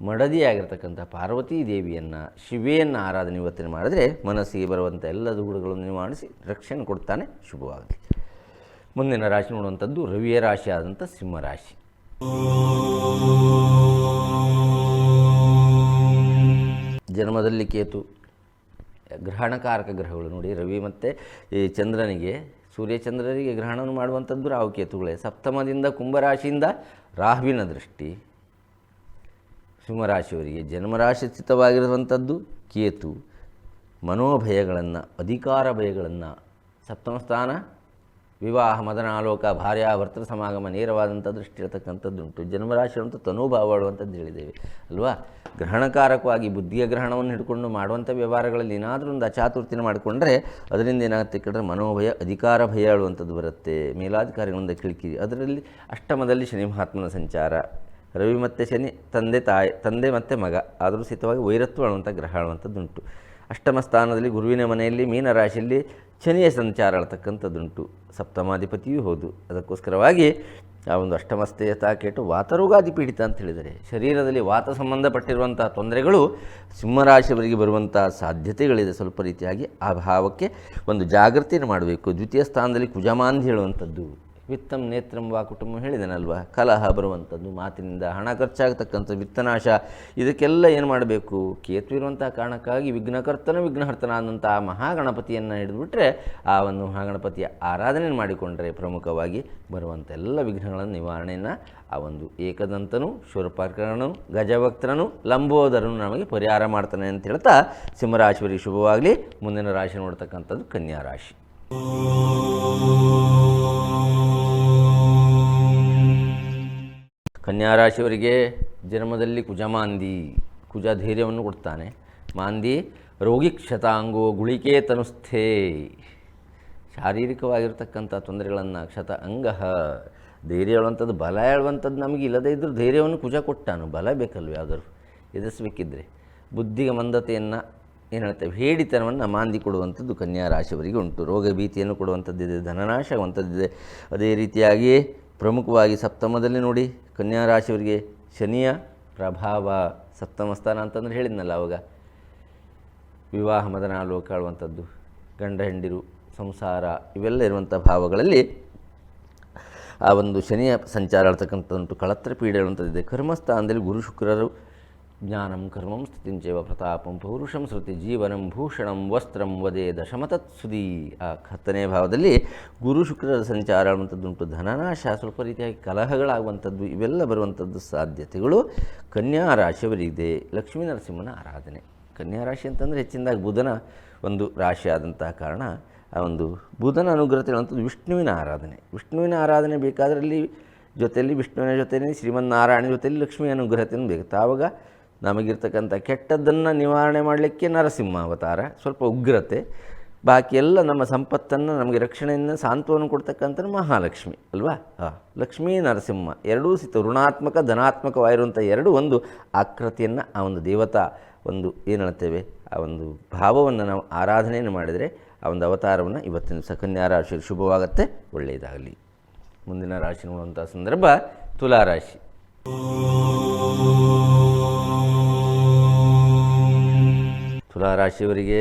ಮಡದಿಯಾಗಿರ್ತಕ್ಕಂಥ ಪಾರ್ವತೀ ದೇವಿಯನ್ನು ಶಿವೆಯನ್ನು ಆರಾಧನೆ ಇವತ್ತಿನ ಮಾಡಿದ್ರೆ ಮನಸ್ಸಿಗೆ ಬರುವಂಥ ಎಲ್ಲ ದುಗುಡುಗಳನ್ನು ನಿವಾರಿಸಿ ರಕ್ಷಣೆ ಕೊಡ್ತಾನೆ ಶುಭವಾಗಲಿ. ಮುಂದಿನ ರಾಶಿ ನೋಡುವಂಥದ್ದು ರವಿಯ ರಾಶಿ ಆದಂಥ ಸಿಂಹರಾಶಿ ಜನ್ಮದಲ್ಲಿ ಕೇತು, ಗ್ರಹಣಕಾರಕ ಗ್ರಹಗಳು ನೋಡಿ ರವಿ ಮತ್ತು ಈ ಚಂದ್ರನಿಗೆ ಸೂರ್ಯಚಂದ್ರರಿಗೆ ಗ್ರಹಣವನ್ನು ಮಾಡುವಂಥದ್ದು ರಾಹು ಕೇತುಗಳೇ. ಸಪ್ತಮದಿಂದ ಕುಂಭರಾಶಿಯಿಂದ ರಾಹುವಿನ ದೃಷ್ಟಿ. ಸಿಂಹರಾಶಿಯವರಿಗೆ ಜನ್ಮರಾಶಿ ಸ್ಥಿತವಾಗಿರುವಂಥದ್ದು ಕೇತು. ಮನೋಭಯಗಳನ್ನು, ಅಧಿಕಾರ ಭಯಗಳನ್ನು, ಸಪ್ತಮ ಸ್ಥಾನ, ವಿವಾಹ, ಮದನಾಲೋಕ ಭಾರ್ಯ ಭರ್ತೃ ಸಮಾಗಮ, ನೇರವಾದಂಥ ದೃಷ್ಟಿ ಇರತಕ್ಕಂಥದ್ದುಂಟು. ಜನ್ಮರಾಶಿ ಅಂತ ತನುಭಾವ ಅಂತ ಹೇಳಿದ್ದೇವೆ, ಅಲ್ವಾ? ಗ್ರಹಣಕಾರಕವಾಗಿ ಬುದ್ಧಿಯ ಗ್ರಹಣವನ್ನು ಹಿಡ್ಕೊಂಡು ಮಾಡುವಂಥ ವ್ಯವಹಾರಗಳಲ್ಲಿ ಏನಾದರೂ ಒಂದು ಅಚಾತುರ್ತಿನ ಮಾಡಿಕೊಂಡ್ರೆ ಅದರಿಂದ ಏನಾಗುತ್ತೆ ಕೇಳಿದ್ರೆ ಮನೋಭಯ, ಅಧಿಕಾರ ಭಯ ಆಳುವಂಥದ್ದು ಬರುತ್ತೆ. ಮೇಲಾಧಿಕಾರಿಗಳಿಂದ ಕಿಳಿಕಿರಿ ಅದರಲ್ಲಿ ಅಷ್ಟಮದಲ್ಲಿ ಶನಿ ಮಹಾತ್ಮನ ಸಂಚಾರ. ರವಿ ಮತ್ತು ಶನಿ, ತಂದೆ ತಾಯಿ, ತಂದೆ ಮತ್ತು ಮಗ, ಆದರೂ ಸಹಿತವಾಗಿ ವೈರತ್ವ ಆಳುವಂಥ ಗ್ರಹ ಆಳುವಂಥದ್ದುಂಟು ಅಷ್ಟಮ ಸ್ಥಾನದಲ್ಲಿ ಗುರುವಿನ ಮನೆಯಲ್ಲಿ ಮೀನ ರಾಶಿಯಲ್ಲಿ ಶನಿಯ ಸಂಚಾರ ಆಳ್ತಕ್ಕಂಥದ್ದುಂಟು ಸಪ್ತಮಾಧಿಪತಿಯೂ ಹೌದು. ಅದಕ್ಕೋಸ್ಕರವಾಗಿ ಆ ಒಂದು ಅಷ್ಟಮಸ್ಥೆಯತ ಕೇಟು ವಾತರೋಗಾದಿ ಪೀಡಿತ ಅಂತ ಹೇಳಿದರೆ, ಶರೀರದಲ್ಲಿ ವಾತ ಸಂಬಂಧಪಟ್ಟಿರುವಂಥ ತೊಂದರೆಗಳು ಸಿಂಹರಾಶಿಯವರಿಗೆ ಬರುವಂಥ ಸಾಧ್ಯತೆಗಳಿದೆ. ಸ್ವಲ್ಪ ರೀತಿಯಾಗಿ ಆ ಭಾವಕ್ಕೆ ಒಂದು ಜಾಗೃತಿಯನ್ನು ಮಾಡಬೇಕು. ದ್ವಿತೀಯ ಸ್ಥಾನದಲ್ಲಿ ಕುಜಮಾಂಧಿ ಹೇಳುವಂಥದ್ದು. ವಿತ್ತಂ ನೇತ್ರಂ ವಾ ಕುಟುಂಬ ಹೇಳಿದನಲ್ವಾ? ಕಲಹ ಬರುವಂಥದ್ದು, ಮಾತಿನಿಂದ ಹಣ ಖರ್ಚಾಗತಕ್ಕಂಥ ವಿತ್ತನಾಶ. ಇದಕ್ಕೆಲ್ಲ ಏನು ಮಾಡಬೇಕು? ಕೇತು ಇರುವಂಥ ಕಾರಣಕ್ಕಾಗಿ ವಿಘ್ನಕರ್ತನ ವಿಘ್ನಹರ್ತನ ಆದಂಥ ಆ ಮಹಾಗಣಪತಿಯನ್ನು ಹಿಡಿದುಬಿಟ್ರೆ ಆ ಒಂದು ಮಹಾಗಣಪತಿಯ ಆರಾಧನೆ ಮಾಡಿಕೊಂಡ್ರೆ ಪ್ರಮುಖವಾಗಿ ಬರುವಂಥ ಎಲ್ಲ ವಿಘ್ನಗಳ ನಿವಾರಣೆಯನ್ನು ಆ ಒಂದು ಏಕದಂತನು ಶೂರಪಾರ್ಕರನು ಗಜವಕ್ತರನು ಲಂಬೋದರನು ನಮಗೆ ಪರಿಹಾರ ಮಾಡ್ತಾನೆ ಅಂತ ಹೇಳ್ತಾ ಸಿಂಹರಾಶಿವರಿಗೆ ಶುಭವಾಗಲಿ. ಮುಂದಿನ ರಾಶಿ ನೋಡ್ತಕ್ಕಂಥದ್ದು ಕನ್ಯಾ ರಾಶಿ. ಕನ್ಯಾ ರಾಶಿಯವರಿಗೆ ಜನ್ಮದಲ್ಲಿ ಕುಜಮಾಂದಿ ಕುಜ ಧೈರ್ಯವನ್ನು ಕೊಡ್ತಾನೆ. ಮಾಂದಿ ರೋಗಿ ಕ್ಷತಾಂಗೋ ಗುಳಿಕೆ ತನುಸ್ಥೆ ಶಾರೀರಿಕವಾಗಿರ್ತಕ್ಕಂಥ ತೊಂದರೆಗಳನ್ನು ಕ್ಷತ ಅಂಗಹ ಧೈರ್ಯ ಹೇಳುವಂಥದ್ದು, ಬಲ ಹೇಳುವಂಥದ್ದು ನಮಗೆ ಇಲ್ಲದೇ ಇದ್ದರೂ ಧೈರ್ಯವನ್ನು ಕುಜ ಕೊಟ್ಟಾನು, ಬಲ ಬೇಕಲ್ವ ಯಾವ್ದಾದ್ರು ಎದುರಿಸಬೇಕಿದ್ರೆ. ಬುದ್ಧಿಗೆ ಮಂದತೆಯನ್ನು ಏನು ಹೇಳ್ತೇವೆ, ಹೇಡಿತನವನ್ನು ಮಾಂದಿ ಕೊಡುವಂಥದ್ದು ಕನ್ಯಾ ರಾಶಿಯವರಿಗೆ ಉಂಟು. ರೋಗ ಭೀತಿಯನ್ನು ಕೊಡುವಂಥದ್ದಿದೆ, ಧನನಾಶವಂಥದ್ದಿದೆ. ಅದೇ ರೀತಿಯಾಗಿ ಪ್ರಮುಖವಾಗಿ ಸಪ್ತಮದಲ್ಲಿ ನೋಡಿ ಕನ್ಯಾ ರಾಶಿಯವರಿಗೆ ಶನಿಯ ಪ್ರಭಾವ ಸಪ್ತಮ ಸ್ಥಾನ ಅಂತಂದ್ರೆ ಹೇಳಿದ್ನಲ್ಲ ಅವಾಗ. ವಿವಾಹ ಮದನ ಲೋಕ ಆಳುವಂಥದ್ದು ಗಂಡ ಹೆಂಡಿರು, ಸಂಸಾರ ಇವೆಲ್ಲ ಇರುವಂಥ ಭಾವಗಳಲ್ಲಿ ಆ ಒಂದು ಶನಿಯ ಸಂಚಾರ ಆಡ್ತಕ್ಕಂಥದ್ದು ಕಳತ್ರ ಪೀಡೆ ಹೇಳುವಂಥದ್ದಿದೆ ಕರ್ಮಸ್ಥಾನದಲ್ಲಿ ಗುರು ಶುಕ್ರರು ಜ್ಞಾನಂ ಕರ್ಮಂ ಸ್ಥಿತಿಂಚೇವ ಪ್ರತಾಪಂ ಪೌರುಷಂ ಶ್ರುತಿ ಜೀವನಂ ಭೂಷಣಂ ವಸ್ತ್ರಂ ವದೇ ದಶಮತತ್ಸುದಿ ಆ ಹತ್ತನೇ ಭಾವದಲ್ಲಿ ಗುರು ಶುಕ್ರರ ಸಂಚಾರ ಅನ್ನುವಂಥದ್ದುಂಟು ಧನನಾಶ ಸ್ವಲ್ಪ ರೀತಿಯಾಗಿ ಕಲಹಗಳಾಗುವಂಥದ್ದು, ಇವೆಲ್ಲ ಬರುವಂಥದ್ದು ಸಾಧ್ಯತೆಗಳು. ಕನ್ಯಾ ರಾಶಿಯವರಿಗಿದೆ, ಲಕ್ಷ್ಮೀ ನರಸಿಂಹನ ಆರಾಧನೆ. ಕನ್ಯಾ ರಾಶಿ ಅಂತಂದರೆ ಹೆಚ್ಚಿನದಾಗಿ ಬುಧನ ಒಂದು ರಾಶಿ ಆದಂತಹ ಕಾರಣ, ಆ ಒಂದು ಬುಧನ ಅನುಗ್ರಹ ಹೇಳುವಂಥದ್ದು ವಿಷ್ಣುವಿನ ಆರಾಧನೆ. ವಿಷ್ಣುವಿನ ಆರಾಧನೆ ಬೇಕಾದರಲ್ಲಿ ಜೊತೆಯಲ್ಲಿ ವಿಷ್ಣುವಿನ ಜೊತೆಯಲ್ಲಿ ಶ್ರೀಮನ್ನಾರಾಯಣ ಜೊತೆಯಲ್ಲಿ ಲಕ್ಷ್ಮೀ ಅನುಗ್ರಹತೆಯನ್ನು ಬೇಕು. ತಾವಾಗ ನಮಗಿರ್ತಕ್ಕಂಥ ಕೆಟ್ಟದ್ದನ್ನು ನಿವಾರಣೆ ಮಾಡಲಿಕ್ಕೆ ನರಸಿಂಹ ಅವತಾರ, ಸ್ವಲ್ಪ ಉಗ್ರತೆ. ಬಾಕಿ ಎಲ್ಲ ನಮ್ಮ ಸಂಪತ್ತನ್ನು, ನಮಗೆ ರಕ್ಷಣೆಯನ್ನು ಸಾಂತ್ವನ ಕೊಡ್ತಕ್ಕಂಥ ಮಹಾಲಕ್ಷ್ಮಿ, ಅಲ್ವಾ? ಹಾಂ, ಲಕ್ಷ್ಮೀ ನರಸಿಂಹ, ಎರಡೂ ಸಿತ ಋಣಾತ್ಮಕ, ಧನಾತ್ಮಕವಾಗಿರುವಂಥ ಎರಡು ಒಂದು ಆಕೃತಿಯನ್ನು, ಆ ಒಂದು ದೇವತಾ ಒಂದು ಏನು ಹೇಳ್ತೇವೆ ಆ ಒಂದು ಭಾವವನ್ನು ನಾವು ಆರಾಧನೆಯನ್ನು ಮಾಡಿದರೆ ಆ ಒಂದು ಅವತಾರವನ್ನು ಇವತ್ತಿನ ಸಕನ್ಯಾ ರಾಶಿ ಶುಭವಾಗತ್ತೆ, ಒಳ್ಳೆಯದಾಗಲಿ. ಮುಂದಿನ ರಾಶಿ ನೋಡುವಂಥ ಸಂದರ್ಭ, ತುಲಾರಾಶಿ. ತುಲಾರಾಶಿಯವರಿಗೆ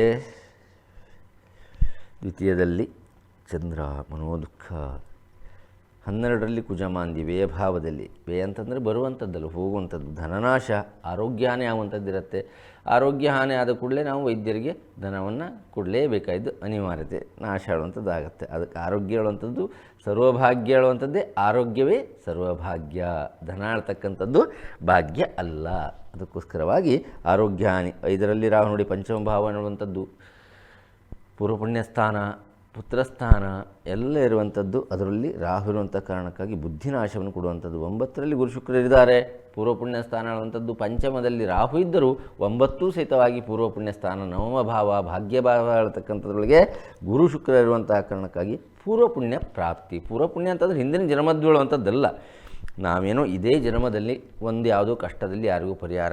ದ್ವಿತೀಯದಲ್ಲಿ ಚಂದ್ರ ಮನೋದುಃಖ. ಹನ್ನೆರಡರಲ್ಲಿ ಕುಜಮಾಂದಿ, ವ್ಯಯಭಾವದಲ್ಲಿ. ವ್ಯಯ ಅಂತಂದರೆ ಬರುವಂಥದ್ದಲ್ಲ, ಹೋಗುವಂಥದ್ದು. ಧನನಾಶ, ಆರೋಗ್ಯ ಹಾನಿ ಆಗುವಂಥದ್ದಿರುತ್ತೆ. ಆರೋಗ್ಯ ಹಾನಿ ಆದ ಕೂಡಲೇ ನಾವು ವೈದ್ಯರಿಗೆ ಧನವನ್ನು ಕೊಡಲೇಬೇಕಾಯಿತು ಅನಿವಾರ್ಯತೆ, ನಾಶ ಹೇಳುವಂಥದ್ದು ಆಗುತ್ತೆ ಅದಕ್ಕೆ ಆರೋಗ್ಯ ಹೇಳುವಂಥದ್ದು ಸರ್ವಭಾಗ್ಯ ಹೇಳುವಂಥದ್ದೇ ಆರೋಗ್ಯವೇ ಸರ್ವಭಾಗ್ಯ. ಧನ ಹೇಳ್ತಕ್ಕಂಥದ್ದು ಭಾಗ್ಯ ಅಲ್ಲ. ಅದಕ್ಕೋಸ್ಕರವಾಗಿ ಆರೋಗ್ಯ ಹಾನಿ ಐದರಲ್ಲಿ ರಾಹು ನೋಡಿ ಪಂಚಮ ಭಾವ ಅನ್ನುವಂಥದ್ದು ಪೂರ್ವ ಪುಣ್ಯಸ್ಥಾನ ಪುತ್ರಸ್ಥಾನ, ಎಲ್ಲ ಇರುವಂಥದ್ದು, ಅದರಲ್ಲಿ ರಾಹು ಇರುವಂಥ ಕಾರಣಕ್ಕಾಗಿ ಬುದ್ಧಿನಾಶವನ್ನು ಕೊಡುವಂಥದ್ದು. ಒಂಬತ್ತರಲ್ಲಿ ಗುರು ಶುಕ್ರರಿದ್ದಾರೆ ಪೂರ್ವ ಪುಣ್ಯ ಸ್ಥಾನ ಹೇಳುವಂಥದ್ದು ಪಂಚಮದಲ್ಲಿ ರಾಹು ಇದ್ದರೂ ಒಂಬತ್ತು ಸಹಿತವಾಗಿ ಪೂರ್ವ ಪುಣ್ಯ ಸ್ಥಾನ ನವಮ ಭಾವ, ಭಾಗ್ಯ ಭಾವ ಹೇಳ್ತಕ್ಕಂಥದ್ರೊಳಗೆ ಗುರು ಶುಕ್ರ ಇರುವಂತಹ ಕಾರಣಕ್ಕಾಗಿ ಪೂರ್ವ ಪುಣ್ಯ ಪ್ರಾಪ್ತಿ. ಪೂರ್ವ ಪುಣ್ಯ ಅಂತಂದ್ರೆ ಹಿಂದಿನ ಜನ್ಮದ್ದು ಹೇಳುವಂಥದ್ದಲ್ಲ ನಾವೇನೋ ಇದೇ ಜನ್ಮದಲ್ಲಿ ಒಂದು ಯಾವುದೋ ಕಷ್ಟದಲ್ಲಿ ಯಾರಿಗೂ ಪರಿಹಾರ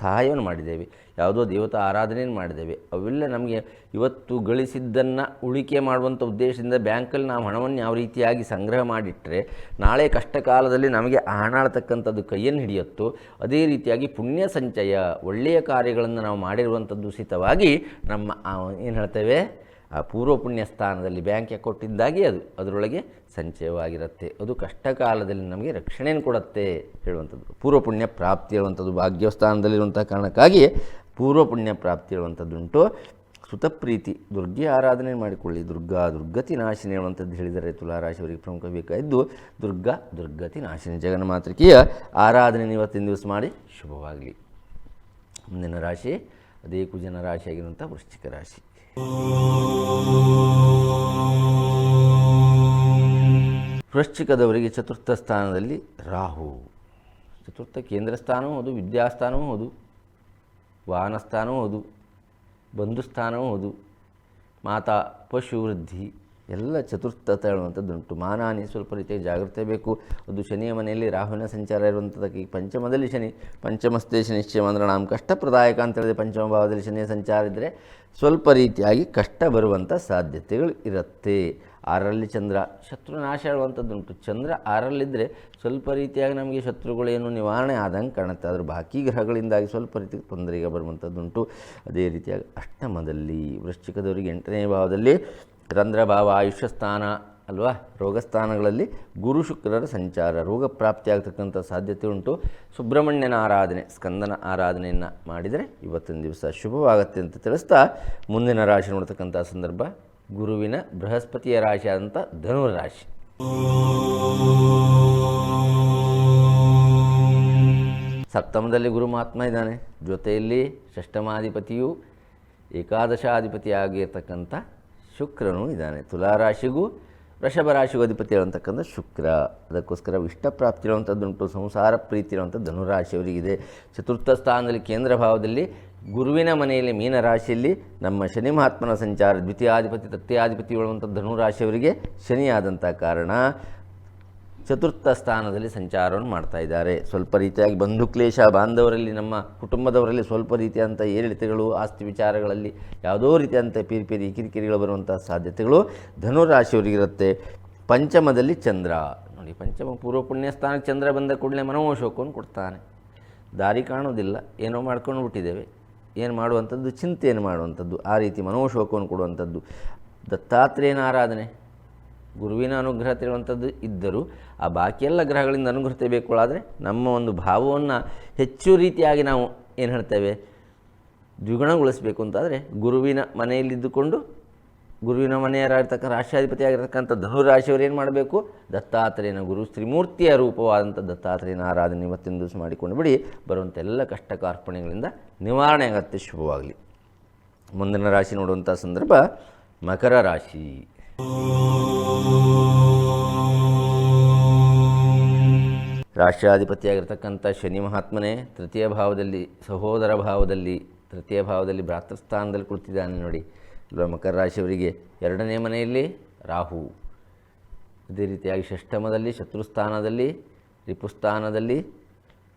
ಸಹಾಯವನ್ನು ಮಾಡಿದ್ದೇವೆ. ಯಾವುದೋ ದೇವತಾ ಆರಾಧನೆಯನ್ನು ಮಾಡಿದ್ದೇವೆ. ಅವೆಲ್ಲ ನಮಗೆ ಇವತ್ತು ಗಳಿಸಿದ್ದನ್ನು ಉಳಿಕೆ ಮಾಡುವಂಥ ಉದ್ದೇಶದಿಂದ ಬ್ಯಾಂಕಲ್ಲಿ ನಾವು ಹಣವನ್ನು ಯಾವ ರೀತಿಯಾಗಿ ಸಂಗ್ರಹ ಮಾಡಿಟ್ಟರೆ ನಾಳೆ ಕಷ್ಟ ಕಾಲದಲ್ಲಿ ನಮಗೆ ಆ ಹಣ ಆಳ್ತಕ್ಕಂಥದ್ದು ಕೈಯನ್ನು ಹಿಡಿಯುತ್ತೋ, ಅದೇ ರೀತಿಯಾಗಿ ಪುಣ್ಯ ಸಂಚಯ, ಒಳ್ಳೆಯ ಕಾರ್ಯಗಳನ್ನು ನಾವು ಮಾಡಿರುವಂಥದ್ದು ಸಹಿತವಾಗಿ ನಮ್ಮ ಏನು ಹೇಳ್ತೇವೆ? ಆ ಪೂರ್ವ ಪುಣ್ಯ ಸ್ಥಾನದಲ್ಲಿ ಬ್ಯಾಂಕ್ ಕೊಟ್ಟಿದ್ದಾಗಿ ಅದು. ಅದರೊಳಗೆ ಸಂಚಯವಾಗಿರುತ್ತೆ. ಅದು ಕಷ್ಟ ಕಾಲದಲ್ಲಿ ನಮಗೆ ರಕ್ಷಣೆಯನ್ನು ಕೊಡುತ್ತೆ ಹೇಳುವಂಥದ್ದು. ಪೂರ್ವ ಪುಣ್ಯ ಪ್ರಾಪ್ತಿ ಹೇಳುವಂಥದ್ದು ಭಾಗ್ಯಸ್ಥಾನದಲ್ಲಿರುವಂಥ ಕಾರಣಕ್ಕಾಗಿ ಪೂರ್ವ ಪುಣ್ಯ ಪ್ರಾಪ್ತಿ ಹೇಳುವಂಥದ್ದುಂಟು. ಸುತಪ್ರೀತಿ, ದುರ್ಗೆ ಆರಾಧನೆ ಮಾಡಿಕೊಳ್ಳಿ. ದುರ್ಗಾ, ದುರ್ಗತಿ ನಾಶಿನಿ ಹೇಳುವಂಥದ್ದು ಹೇಳಿದರೆ ತುಲಾರಾಶಿಯವರಿಗೆ ಪ್ರಮುಖ ಬೇಕಾಯಿದ್ದು ದುರ್ಗಾ, ದುರ್ಗತಿ ನಾಶಿನಿ. ಜಗನ್ಮಾತೃಕೆಯ ಆರಾಧನೆ ಇವತ್ತಿನ ದಿವಸ ಮಾಡಿ ಶುಭವಾಗಲಿ. ಮುಂದಿನ ರಾಶಿ, ಅದೇ ಕುಜನ ರಾಶಿಯಾಗಿರುವಂಥ ವೃಶ್ಚಿಕ ರಾಶಿ. ವೃಶ್ಚಿಕದವರಿಗೆ ಚತುರ್ಥ ಸ್ಥಾನದಲ್ಲಿ ರಾಹು. ಚತುರ್ಥ ಕೇಂದ್ರ ಸ್ಥಾನವೂ ಹೌದು ವಿದ್ಯಾಸ್ಥಾನವೂ ಹೌದು ವಾಹನಸ್ಥಾನವೂ ಹೌದು ಬಂಧುಸ್ಥಾನವೂ ಹೌದು ಮಾತಾ ಪಶು ವೃದ್ಧಿ. ಎಲ್ಲ ಚತುರ್ಥತೆ ಹೇಳುವಂಥದ್ದುಂಟು ಮಾನಾನಿ ಸ್ವಲ್ಪ ರೀತಿಯಾಗಿ ಜಾಗ್ರತೆ ಬೇಕು. ಅದು ಶನಿಯ ಮನೆಯಲ್ಲಿ ರಾಹುವಿನ ಸಂಚಾರ ಇರುವಂಥದ್ದಕ್ಕೆ ಈ ಪಂಚಮದಲ್ಲಿ ಶನಿ ಪಂಚಮಸ್ತೆ ಶನಿಶ್ಚಯ ಅಂದರೆ ನಾವು ಕಷ್ಟಪ್ರದಾಯಕ ಅಂತ ಹೇಳಿದ್ರೆ ಪಂಚಮ ಭಾವದಲ್ಲಿ ಶನಿಯ ಸಂಚಾರ ಇದ್ದರೆ ಸ್ವಲ್ಪ ರೀತಿಯಾಗಿ ಕಷ್ಟ ಬರುವಂಥ ಸಾಧ್ಯತೆಗಳು ಇರುತ್ತೆ. ಆರರಲ್ಲಿ ಚಂದ್ರ ಶತ್ರು ನಾಶ ಹೇಳುವಂಥದ್ದುಂಟು ಚಂದ್ರ ಆರಲ್ಲಿದ್ದರೆ ಸ್ವಲ್ಪ ರೀತಿಯಾಗಿ ನಮಗೆ ಶತ್ರುಗಳೇನು ನಿವಾರಣೆ ಆದಂಗೆ ಕಾಣುತ್ತೆ. ಆದರೆ ಬಾಕಿ ಗ್ರಹಗಳಿಂದಾಗಿ ಸ್ವಲ್ಪ ರೀತಿ ತೊಂದರೆಗೆ ಬರುವಂಥದ್ದುಂಟು ಅದೇ ರೀತಿಯಾಗಿ ಅಷ್ಟಮದಲ್ಲಿ ವೃಶ್ಚಿಕದವರಿಗೆ ಎಂಟನೇ ಭಾವದಲ್ಲಿ ರಂಧ್ರಭಾವ ಆಯುಷ್ಯ ಸ್ಥಾನ ಅಲ್ವಾ? ರೋಗಸ್ಥಾನಗಳಲ್ಲಿ ಗುರು ಶುಕ್ರರ ಸಂಚಾರ, ರೋಗ ಪ್ರಾಪ್ತಿಯಾಗತಕ್ಕಂಥ ಸಾಧ್ಯತೆ ಉಂಟು. ಸುಬ್ರಹ್ಮಣ್ಯನ ಆರಾಧನೆ, ಸ್ಕಂದನ ಆರಾಧನೆಯನ್ನು ಮಾಡಿದರೆ ಇವತ್ತಿನ ದಿವಸ ಶುಭವಾಗುತ್ತೆ ಅಂತ ತಿಳಿಸ್ತಾ ಮುಂದಿನ ರಾಶಿ ನೋಡ್ತಕ್ಕಂಥ ಸಂದರ್ಭ, ಗುರುವಿನ ಬೃಹಸ್ಪತಿಯ ರಾಶಿ ಆದಂಥ ಧನುರಾಶಿ ಸಪ್ತಮದಲ್ಲಿ ಗುರು ಮಹಾತ್ಮ ಇದ್ದಾನೆ. ಜೊತೆಯಲ್ಲಿ ಷಷ್ಟಮಾಧಿಪತಿಯು ಏಕಾದಶಾಧಿಪತಿಯಾಗಿರ್ತಕ್ಕಂಥ ಶುಕ್ರನು ಇದ್ದಾನೆ. ತುಲಾರಾಶಿಗೂ ವೃಷಭ ರಾಶಿಗೂ ಅಧಿಪತಿ ಇರುವಂತಕ್ಕಂಥ ಶುಕ್ರ. ಅದಕ್ಕೋಸ್ಕರ ಇಷ್ಟಪ್ರಾಪ್ತಿ ಇರುವಂಥದ್ದುಂಟು ಸಂಸಾರ ಪ್ರೀತಿ ಇರುವಂಥ ಧನುರಾಶಿಯವರಿಗಿದೆ. ಚತುರ್ಥ ಸ್ಥಾನದಲ್ಲಿ ಕೇಂದ್ರ ಭಾವದಲ್ಲಿ ಗುರುವಿನ ಮನೆಯಲ್ಲಿ ಮೀನರಾಶಿಯಲ್ಲಿ ನಮ್ಮ ಶನಿ ಮಹಾತ್ಮನ ಸಂಚಾರ, ದ್ವಿತೀಯಾಧಿಪತಿ, ತೃತೀಯಾಧಿಪತಿ ಹೇಳುವಂಥ ಧನುರಾಶಿಯವರಿಗೆ ಶನಿಯಾದಂಥ ಕಾರಣ. ಚತುರ್ಥ ಸ್ಥಾನದಲ್ಲಿ ಸಂಚಾರವನ್ನು ಮಾಡ್ತಾ ಇದ್ದಾರೆ. ಸ್ವಲ್ಪ ರೀತಿಯಾಗಿ ಬಂಧು ಕ್ಲೇಶ, ಬಾಂಧವರಲ್ಲಿ, ನಮ್ಮ ಕುಟುಂಬದವರಲ್ಲಿ ಸ್ವಲ್ಪ ರೀತಿಯಂಥ ಏರಿಳಿತಗಳು, ಆಸ್ತಿ ವಿಚಾರಗಳಲ್ಲಿ ಯಾವುದೋ ರೀತಿಯಂಥ ಪಿರಿಪಿರಿ ಪಿರಿ, ಕಿರಿಕಿರಿಗಳು ಬರುವಂಥ ಸಾಧ್ಯತೆಗಳು ಧನುರಾಶಿಯವರಿಗಿರುತ್ತೆ. ಪಂಚಮದಲ್ಲಿ ಚಂದ್ರ. ನೋಡಿ, ಪಂಚಮ ಪೂರ್ವ ಪುಣ್ಯ ಸ್ಥಾನಕ್ಕೆ ಚಂದ್ರ ಬಂದ ಕೂಡಲೇ ಮನೋಶೋಕವನ್ನು ಕೊಡ್ತಾನೆ. ದಾರಿ ಕಾಣೋದಿಲ್ಲ ಏನೋ ಮಾಡ್ಕೊಂಡು ಬಿಟ್ಟಿದ್ದೇವೆ ಏನು ಮಾಡುವಂಥದ್ದು? ಚಿಂತೆಯನ್ನು ಮಾಡುವಂಥದ್ದು. ಆ ರೀತಿ ಮನೋಶೋಕವನ್ನು ಕೊಡುವಂಥದ್ದು. ದತ್ತಾತ್ರೇಯನ ಆರಾಧನೆ. ಗುರುವಿನ ಅನುಗ್ರಹ ತಿಳುವಂಥದ್ದು ಇದ್ದರೂ ಆ ಬಾಕಿ ಎಲ್ಲ ಗ್ರಹಗಳಿಂದ ಅನುಗ್ರಹತೆ ಆದರೆ ನಮ್ಮ ಒಂದು ಭಾವವನ್ನು ಹೆಚ್ಚು ರೀತಿಯಾಗಿ ನಾವು ಏನು ಹೇಳ್ತೇವೆ ದ್ವಿಗುಣಗೊಳಿಸಬೇಕು ಅಂತಾದರೆ ಗುರುವಿನ ಮನೆಯಲ್ಲಿದ್ದುಕೊಂಡು ಗುರುವಿನ ಮನೆಯರಾಗಿರ್ತಕ್ಕ ರಾಷ್ಟ್ರಾಧಿಪತಿ ಆಗಿರ್ತಕ್ಕಂಥ ಧನುರಾಶಿಯವರು ಏನು ಮಾಡಬೇಕು? ದತ್ತಾತ್ರೇಯನ ಗುರು ಶ್ರೀಮೂರ್ತಿಯ ರೂಪವಾದಂಥ ದತ್ತಾತ್ರೇಯನ ಆರಾಧನೆ ಇವತ್ತಿನ ದಿವಸ ಮಾಡಿಕೊಂಡು ಬಿಡಿ. ಬರುವಂಥ ಎಲ್ಲ ಕಷ್ಟ ಕಾರ್ಪಣ್ಯಗಳಿಂದ ನಿವಾರಣೆ ಆಗತ್ತೆ ಶುಭವಾಗಲಿ. ಮುಂದಿನ ರಾಶಿ ನೋಡುವಂಥ ಸಂದರ್ಭ ಮಕರ ರಾಶಿ. ರಾಷ್ಟ್ರಾಧಿಪತಿಯಾಗಿರ್ತಕ್ಕಂಥ ಶನಿ ಮಹಾತ್ಮನೇ ತೃತೀಯ ಭಾವದಲ್ಲಿ, ಸಹೋದರ ಭಾವದಲ್ಲಿ, ತೃತೀಯ ಭಾವದಲ್ಲಿ ಭ್ರಾತೃಸ್ಥಾನದಲ್ಲಿ ಕುಳಿತಿದ್ದಾನೆ ನೋಡಿ. ಇಲ್ವ, ಮಕರ ರಾಶಿಯವರಿಗೆ ಎರಡನೇ ಮನೆಯಲ್ಲಿ ರಾಹು. ಅದೇ ರೀತಿಯಾಗಿ ಷಷ್ಠಮದಲ್ಲಿ ಶತ್ರುಸ್ಥಾನದಲ್ಲಿ, ರಿಪುಸ್ಥಾನದಲ್ಲಿ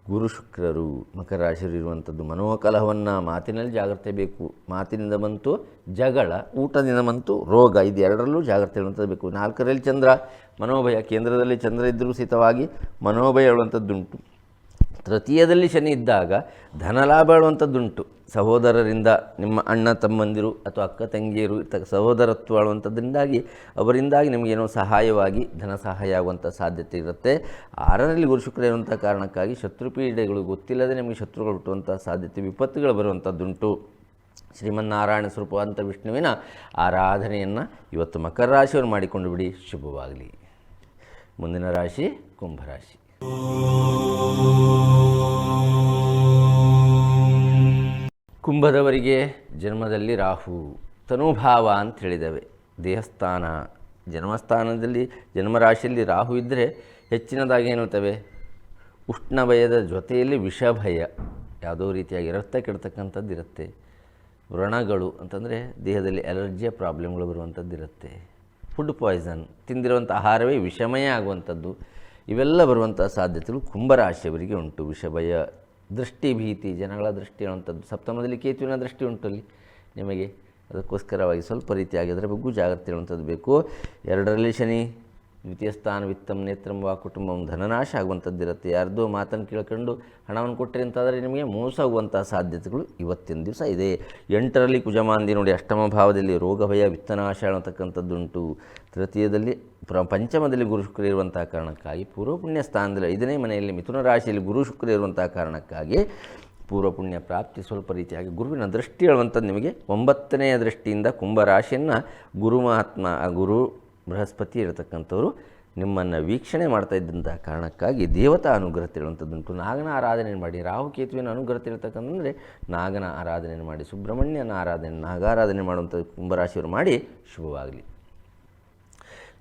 ಗುರು ಶುಕ್ರರು ಮಕರ ಇರುವಂಥದ್ದು ಮನೋಕಲಹವನ್ನು ಮಾತಿನಲ್ಲಿ ಜಾಗ್ರತೆ ಬೇಕು. ಮಾತಿನಿಂದ ಬಂತು ಜಗಳ, ಊಟದಿಂದ ಬಂತು ರೋಗ. ಇದು ಎರಡರಲ್ಲೂ ಜಾಗ್ರತೆ ಇರುವಂಥದ್ದು ಬೇಕು. ನಾಲ್ಕರಲ್ಲಿ ಚಂದ್ರ, ಮನೋಭಯ ಕೇಂದ್ರದಲ್ಲಿ ಚಂದ್ರ ಇದ್ದರೂ ಸಹಿತವಾಗಿ ಮನೋಭಯ ಹೇಳುವಂಥದ್ದುಂಟು ತೃತೀಯದಲ್ಲಿ ಶನಿ ಇದ್ದಾಗ ಧನಲಾಭ ಆಳುವಂಥದ್ದುಂಟು. ಸಹೋದರರಿಂದ ನಿಮ್ಮ ಅಣ್ಣ ತಮ್ಮಂದಿರು ಅಥವಾ ಅಕ್ಕ ತಂಗಿಯರು ಸಹೋದರತ್ವ ಆಳುವಂಥದ್ರಿಂದಾಗಿ ಅವರಿಂದಾಗಿ ನಿಮಗೇನೋ ಸಹಾಯವಾಗಿ ಧನ ಸಹಾಯ ಆಗುವಂಥ ಸಾಧ್ಯತೆ ಇರುತ್ತೆ. ಆರರಲ್ಲಿ ಗುರು ಶುಕ್ರ ಇರುವಂಥ ಕಾರಣಕ್ಕಾಗಿ ಶತ್ರುಪೀಡೆಗಳು ಗೊತ್ತಿಲ್ಲದೆ ನಿಮಗೆ ಶತ್ರುಗಳು ಹುಟ್ಟುವಂಥ ಸಾಧ್ಯತೆ, ವಿಪತ್ತುಗಳು ಬರುವಂಥದ್ದುಂಟು. ಶ್ರೀಮನ್ನಾರಾಯಣ ಸ್ವರೂಪವಂತ ವಿಷ್ಣುವಿನ ಆರಾಧನೆಯನ್ನು ಇವತ್ತು ಮಕರ ರಾಶಿಯವರು ಮಾಡಿಕೊಂಡು ಬಿಡಿ. ಶುಭವಾಗಲಿ. ಮುಂದಿನ ರಾಶಿ ಕುಂಭರಾಶಿ ಕುಂಭದವರಿಗೆ ಜನ್ಮದಲ್ಲಿ ರಾಹು, ತನುಭಾವ ಅಂತ ಹೇಳಿದ್ದೇವೆ ದೇಹಸ್ಥಾನ, ಜನ್ಮಸ್ಥಾನದಲ್ಲಿ, ಜನ್ಮರಾಶಿಯಲ್ಲಿ ರಾಹು ಇದ್ದರೆ ಹೆಚ್ಚಿನದಾಗಿ ಏನುತ್ತವೆ? ಉಷ್ಣ ಭಯದ ಜೊತೆಯಲ್ಲಿ ವಿಷಭಯ. ಯಾವುದೋ ರೀತಿಯಾಗಿ ರಕ್ತ ಕೆಡ್ತಕ್ಕಂಥದ್ದು ಇರುತ್ತೆ. ವ್ರಣಗಳು ಅಂತಂದರೆ ದೇಹದಲ್ಲಿ ಅಲರ್ಜಿಯ ಪ್ರಾಬ್ಲಮ್ಗಳು ಬರುವಂಥದ್ದು ಇರುತ್ತೆ. ಫುಡ್ ಪಾಯ್ಸನ್, ತಿಂದಿರುವಂಥ ಆಹಾರವೇ ವಿಷಮಯ ಆಗುವಂಥದ್ದು. ಇವೆಲ್ಲ ಬರುವಂಥ ಸಾಧ್ಯತೆಗಳು ಕುಂಭರಾಶಿಯವರಿಗೆ ಉಂಟು. ವಿಷಭಯ, ದೃಷ್ಟಿ ಭೀತಿ, ಜನಗಳ ದೃಷ್ಟಿ ಅನ್ನುವಂಥದ್ದು. ಸಪ್ತಮದಲ್ಲಿ ಕೇತುವಿನ ದೃಷ್ಟಿ ಉಂಟು ಅಲ್ಲಿ. ನಿಮಗೆ ಅದಕ್ಕೋಸ್ಕರವಾಗಿ ಸ್ವಲ್ಪ ರೀತಿಯಾಗಿ ಅದರ ಬಗ್ಗೂ ಜಾಗ್ರತೆ ಇರುವಂಥದ್ದು ಬೇಕು. ಎರಡರಲ್ಲಿ ಶನಿ ದ್ವಿತೀಯ ಸ್ಥಾನ ವಿತ್ತಂ ನೇತ್ರಂ ವಾ ಕುಟುಂಬಂ ಧನನಾಶ ಆಗುವಂಥದ್ದಿರುತ್ತೆ. ಯಾರ್ದೋ ಮಾತನ್ನು ಕೇಳ್ಕೊಂಡು ಹಣವನ್ನು ಕೊಟ್ಟರೆ ಅಂತಾದರೆ ನಿಮಗೆ ಮೋಸ ಆಗುವಂತಹ ಸಾಧ್ಯತೆಗಳು ಇವತ್ತಿನ ದಿವಸ ಇದೆ. ಎಂಟರಲ್ಲಿ ಕುಜಮಾಂದಿ ನೋಡಿ ಅಷ್ಟಮ ಭಾವದಲ್ಲಿ ರೋಗ ಭಯ ವಿತ್ತನಾಶ ಅನ್ನತಕ್ಕಂಥದ್ದುಂಟು. ತೃತೀಯದಲ್ಲಿ ಪ್ರ ಪಂಚಮದಲ್ಲಿ ಗುರು ಶುಕ್ರ ಇರುವಂಥ ಕಾರಣಕ್ಕಾಗಿ ಪೂರ್ವ ಪುಣ್ಯ ಸ್ಥಾನದಲ್ಲಿ ಐದನೇ ಮನೆಯಲ್ಲಿ ಮಿಥುನ ರಾಶಿಯಲ್ಲಿ ಗುರು ಶುಕ್ರ ಇರುವಂಥ ಕಾರಣಕ್ಕಾಗಿ ಪೂರ್ವ ಪುಣ್ಯ ಪ್ರಾಪ್ತಿ ಸ್ವಲ್ಪ ರೀತಿಯಾಗಿ ಗುರುವಿನ ದೃಷ್ಟಿ ಹೇಳುವಂಥದ್ದು ನಿಮಗೆ ಒಂಬತ್ತನೆಯ ದೃಷ್ಟಿಯಿಂದ ಕುಂಭರಾಶಿಯನ್ನು ಗುರು ಮಹಾತ್ಮ ಗುರು ಬೃಹಸ್ಪತಿ ಇರತಕ್ಕಂಥವ್ರು ನಿಮ್ಮನ್ನು ವೀಕ್ಷಣೆ ಮಾಡ್ತಾ ಇದ್ದಂಥ ಕಾರಣಕ್ಕಾಗಿ ದೇವತಾ ಅನುಗ್ರಹ ತಿಳುವಂಥದ್ದುಂಟು ನಾಗನ ಆರಾಧನೆ ಮಾಡಿ. ರಾಹುಕೇತುವಿನ ಅನುಗ್ರಹ ತಿಳ್ತಕ್ಕಂತಂದರೆ ನಾಗನ ಆರಾಧನೆ ಮಾಡಿ. ಸುಬ್ರಹ್ಮಣ್ಯನ ಆರಾಧನೆ ನಾಗಾರಾಧನೆ ಮಾಡುವಂಥ ಕುಂಭರಾಶಿಯವರು ಮಾಡಿ ಶುಭವಾಗಲಿ.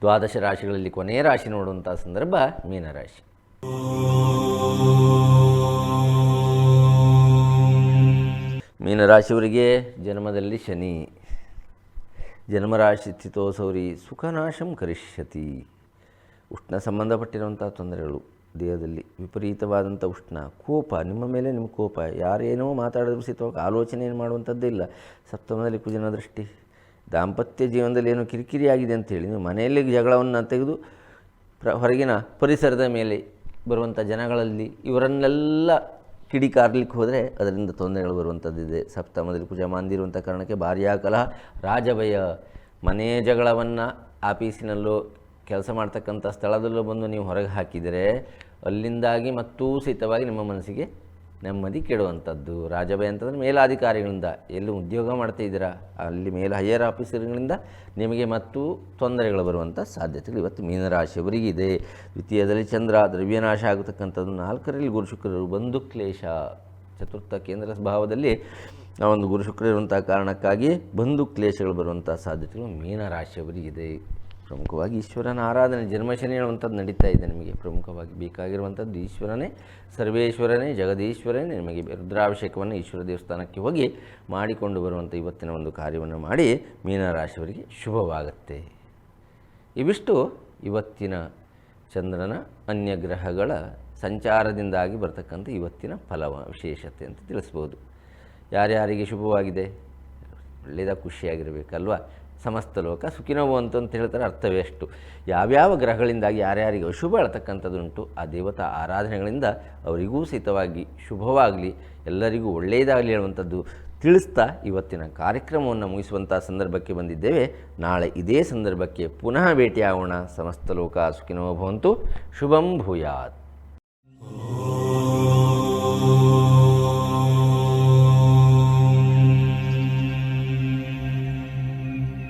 ದ್ವಾದಶ ರಾಶಿಗಳಲ್ಲಿ ಕೊನೆಯ ರಾಶಿ ನೋಡುವಂಥ ಸಂದರ್ಭ ಮೀನರಾಶಿ ಮೀನರಾಶಿಯವರಿಗೆ ಜನ್ಮದಲ್ಲಿ ಶನಿ. ಜನ್ಮರಾಶಿ ಸ್ಥಿತೋಸೌರಿ ಸುಖನಾಶಂ ಕರಿಷ್ಯತಿ. ಉಷ್ಣ ಸಂಬಂಧಪಟ್ಟಿರುವಂಥ ತೊಂದರೆಗಳು, ದೇಹದಲ್ಲಿ ವಿಪರೀತವಾದಂಥ ಉಷ್ಣ, ಕೋಪ, ನಿಮ್ಮ ಮೇಲೆ ನಿಮ್ಮ ಕೋಪ, ಯಾರೇನೋ ಮಾತಾಡಿದ್ರು ಸಹಿತವಾಗಿ ಆಲೋಚನೆ ಏನು ಮಾಡುವಂಥದ್ದಿಲ್ಲ ಸಪ್ತಮದಲ್ಲಿ ಕುಜನ ದೃಷ್ಟಿ, ದಾಂಪತ್ಯ ಜೀವನದಲ್ಲಿ ಏನೋ ಕಿರಿಕಿರಿ ಆಗಿದೆ ಅಂತೇಳಿ ನೀವು ಮನೆಯಲ್ಲಿ ಜಗಳವನ್ನು ತೆಗೆದು ಪ್ರ ಹೊರಗಿನ ಪರಿಸರದ ಮೇಲೆ ಬರುವಂಥ ಜನಗಳಲ್ಲಿ ಇವರನ್ನೆಲ್ಲ ಕಿಡಿಕಾರ್ಲಿಕ್ಕೆ ಹೋದರೆ ಅದರಿಂದ ತೊಂದರೆಗಳು ಬರುವಂಥದ್ದಿದೆ ಸಪ್ತಮದಲ್ಲಿ ಪೂಜೆ ಮಾಂದಿರುವಂಥ ಕಾರಣಕ್ಕೆ ಭಾರ್ಯಾಕಲ ರಾಜಭಯ ಮನೆ ಜಗಳವನ್ನು ಆಫೀಸಿನಲ್ಲೂ ಕೆಲಸ ಮಾಡ್ತಕ್ಕಂಥ ಸ್ಥಳದಲ್ಲೂ ಬಂದು ನೀವು ಹೊರಗೆ ಹಾಕಿದರೆ ಅಲ್ಲಿಂದಾಗಿ ಮತ್ತೂ ಸಹಿತವಾಗಿ ನಿಮ್ಮ ಮನಸ್ಸಿಗೆ ನೆಮ್ಮದಿ ಕೆಡುವಂಥದ್ದು. ರಾಜಭಯ ಅಂತಂದರೆ ಮೇಲಾಧಿಕಾರಿಗಳಿಂದ, ಎಲ್ಲಿ ಉದ್ಯೋಗ ಮಾಡ್ತಾ ಇದ್ದೀರಾ? ಅಲ್ಲಿ ಮೇಲೆ ಹೈಯರ್ ಆಫೀಸರ್ಗಳಿಂದ ನಿಮಗೆ ಮತ್ತು ತೊಂದರೆಗಳು ಬರುವಂಥ ಸಾಧ್ಯತೆಗಳು ಇವತ್ತು ಮೀನರಾಶಿಯವರಿಗೆ ಇದೆ ದ್ವಿತೀಯದಲ್ಲಿ ಚಂದ್ರ, ದ್ರವ್ಯನಾಶ ಆಗತಕ್ಕಂಥದ್ದು ನಾಲ್ಕರಲ್ಲಿ ಗುರು ಶುಕ್ರರು. ಬಂಧು ಕ್ಲೇಶ, ಚತುರ್ಥ ಕೇಂದ್ರ ಭಾವದಲ್ಲಿ ಆ ಒಂದು ಗುರು ಶುಕ್ರ ಇರುವಂಥ ಕಾರಣಕ್ಕಾಗಿ ಬಂಧು ಕ್ಲೇಶಗಳು ಬರುವಂಥ ಸಾಧ್ಯತೆಗಳು ಮೀನರಾಶಿಯವರಿಗಿದೆ. ಪ್ರಮುಖವಾಗಿ ಈಶ್ವರನ ಆರಾಧನೆ, ಜನ್ಮಶನಿ ಹೇಳುವಂಥದ್ದು ನಡೀತಾ ಇದೆ ನಿಮಗೆ. ಪ್ರಮುಖವಾಗಿ ಬೇಕಾಗಿರುವಂಥದ್ದು ಈಶ್ವರನೇ, ಸರ್ವೇಶ್ವರನೇ, ಜಗದೀಶ್ವರನೇ, ನಿಮಗೆ ರುದ್ರಾಭಿಷೇಕವನ್ನು ಈಶ್ವರ ದೇವಸ್ಥಾನಕ್ಕೆ ಹೋಗಿ ಮಾಡಿಕೊಂಡು ಬರುವಂಥ ಇವತ್ತಿನ ಒಂದು ಕಾರ್ಯವನ್ನು ಮಾಡಿ ಮೀನರಾಶಿಯವರಿಗೆ ಶುಭವಾಗುತ್ತೆ. ಇವಿಷ್ಟು ಇವತ್ತಿನ ಚಂದ್ರನ ಅನ್ಯ ಗ್ರಹಗಳ ಸಂಚಾರದಿಂದಾಗಿ ಬರ್ತಕ್ಕಂಥ ಇವತ್ತಿನ ಫಲ ವಿಶೇಷತೆ ಅಂತ ತಿಳಿಸ್ಬೋದು. ಯಾರ್ಯಾರಿಗೆ ಶುಭವಾಗಿದೆ? ಒಳ್ಳೆಯದ ಖುಷಿಯಾಗಿರಬೇಕಲ್ವಾ? ಸಮಸ್ತ ಲೋಕ ಸುಖಿನವು ಅಂತ ಹೇಳ್ತಾರೆ ಅರ್ಥವೇ ಅಷ್ಟು. ಯಾವ್ಯಾವ ಗ್ರಹಗಳಿಂದಾಗಿ ಯಾರ್ಯಾರಿಗೆ ಅಶುಭ ಅಳತಕ್ಕಂಥದ್ದುಂಟು, ಆ ದೇವತಾ ಆರಾಧನೆಗಳಿಂದ ಅವರಿಗೂ ಸಹಿತವಾಗಿ ಶುಭವಾಗಲಿ, ಎಲ್ಲರಿಗೂ ಒಳ್ಳೆಯದಾಗಲಿ ಹೇಳುವಂಥದ್ದು ತಿಳಿಸ್ತಾ ಇವತ್ತಿನ ಕಾರ್ಯಕ್ರಮವನ್ನು ಮುಗಿಸುವಂಥ ಸಂದರ್ಭಕ್ಕೆ ಬಂದಿದ್ದೇವೆ. ನಾಳೆ ಇದೇ ಸಂದರ್ಭಕ್ಕೆ ಪುನಃ ಭೇಟಿಯಾಗೋಣ. ಸಮಸ್ತ ಲೋಕ ಸುಖಿನೋ ಭವಂತು ಶುಭಂ ಭೂಯಾತ್.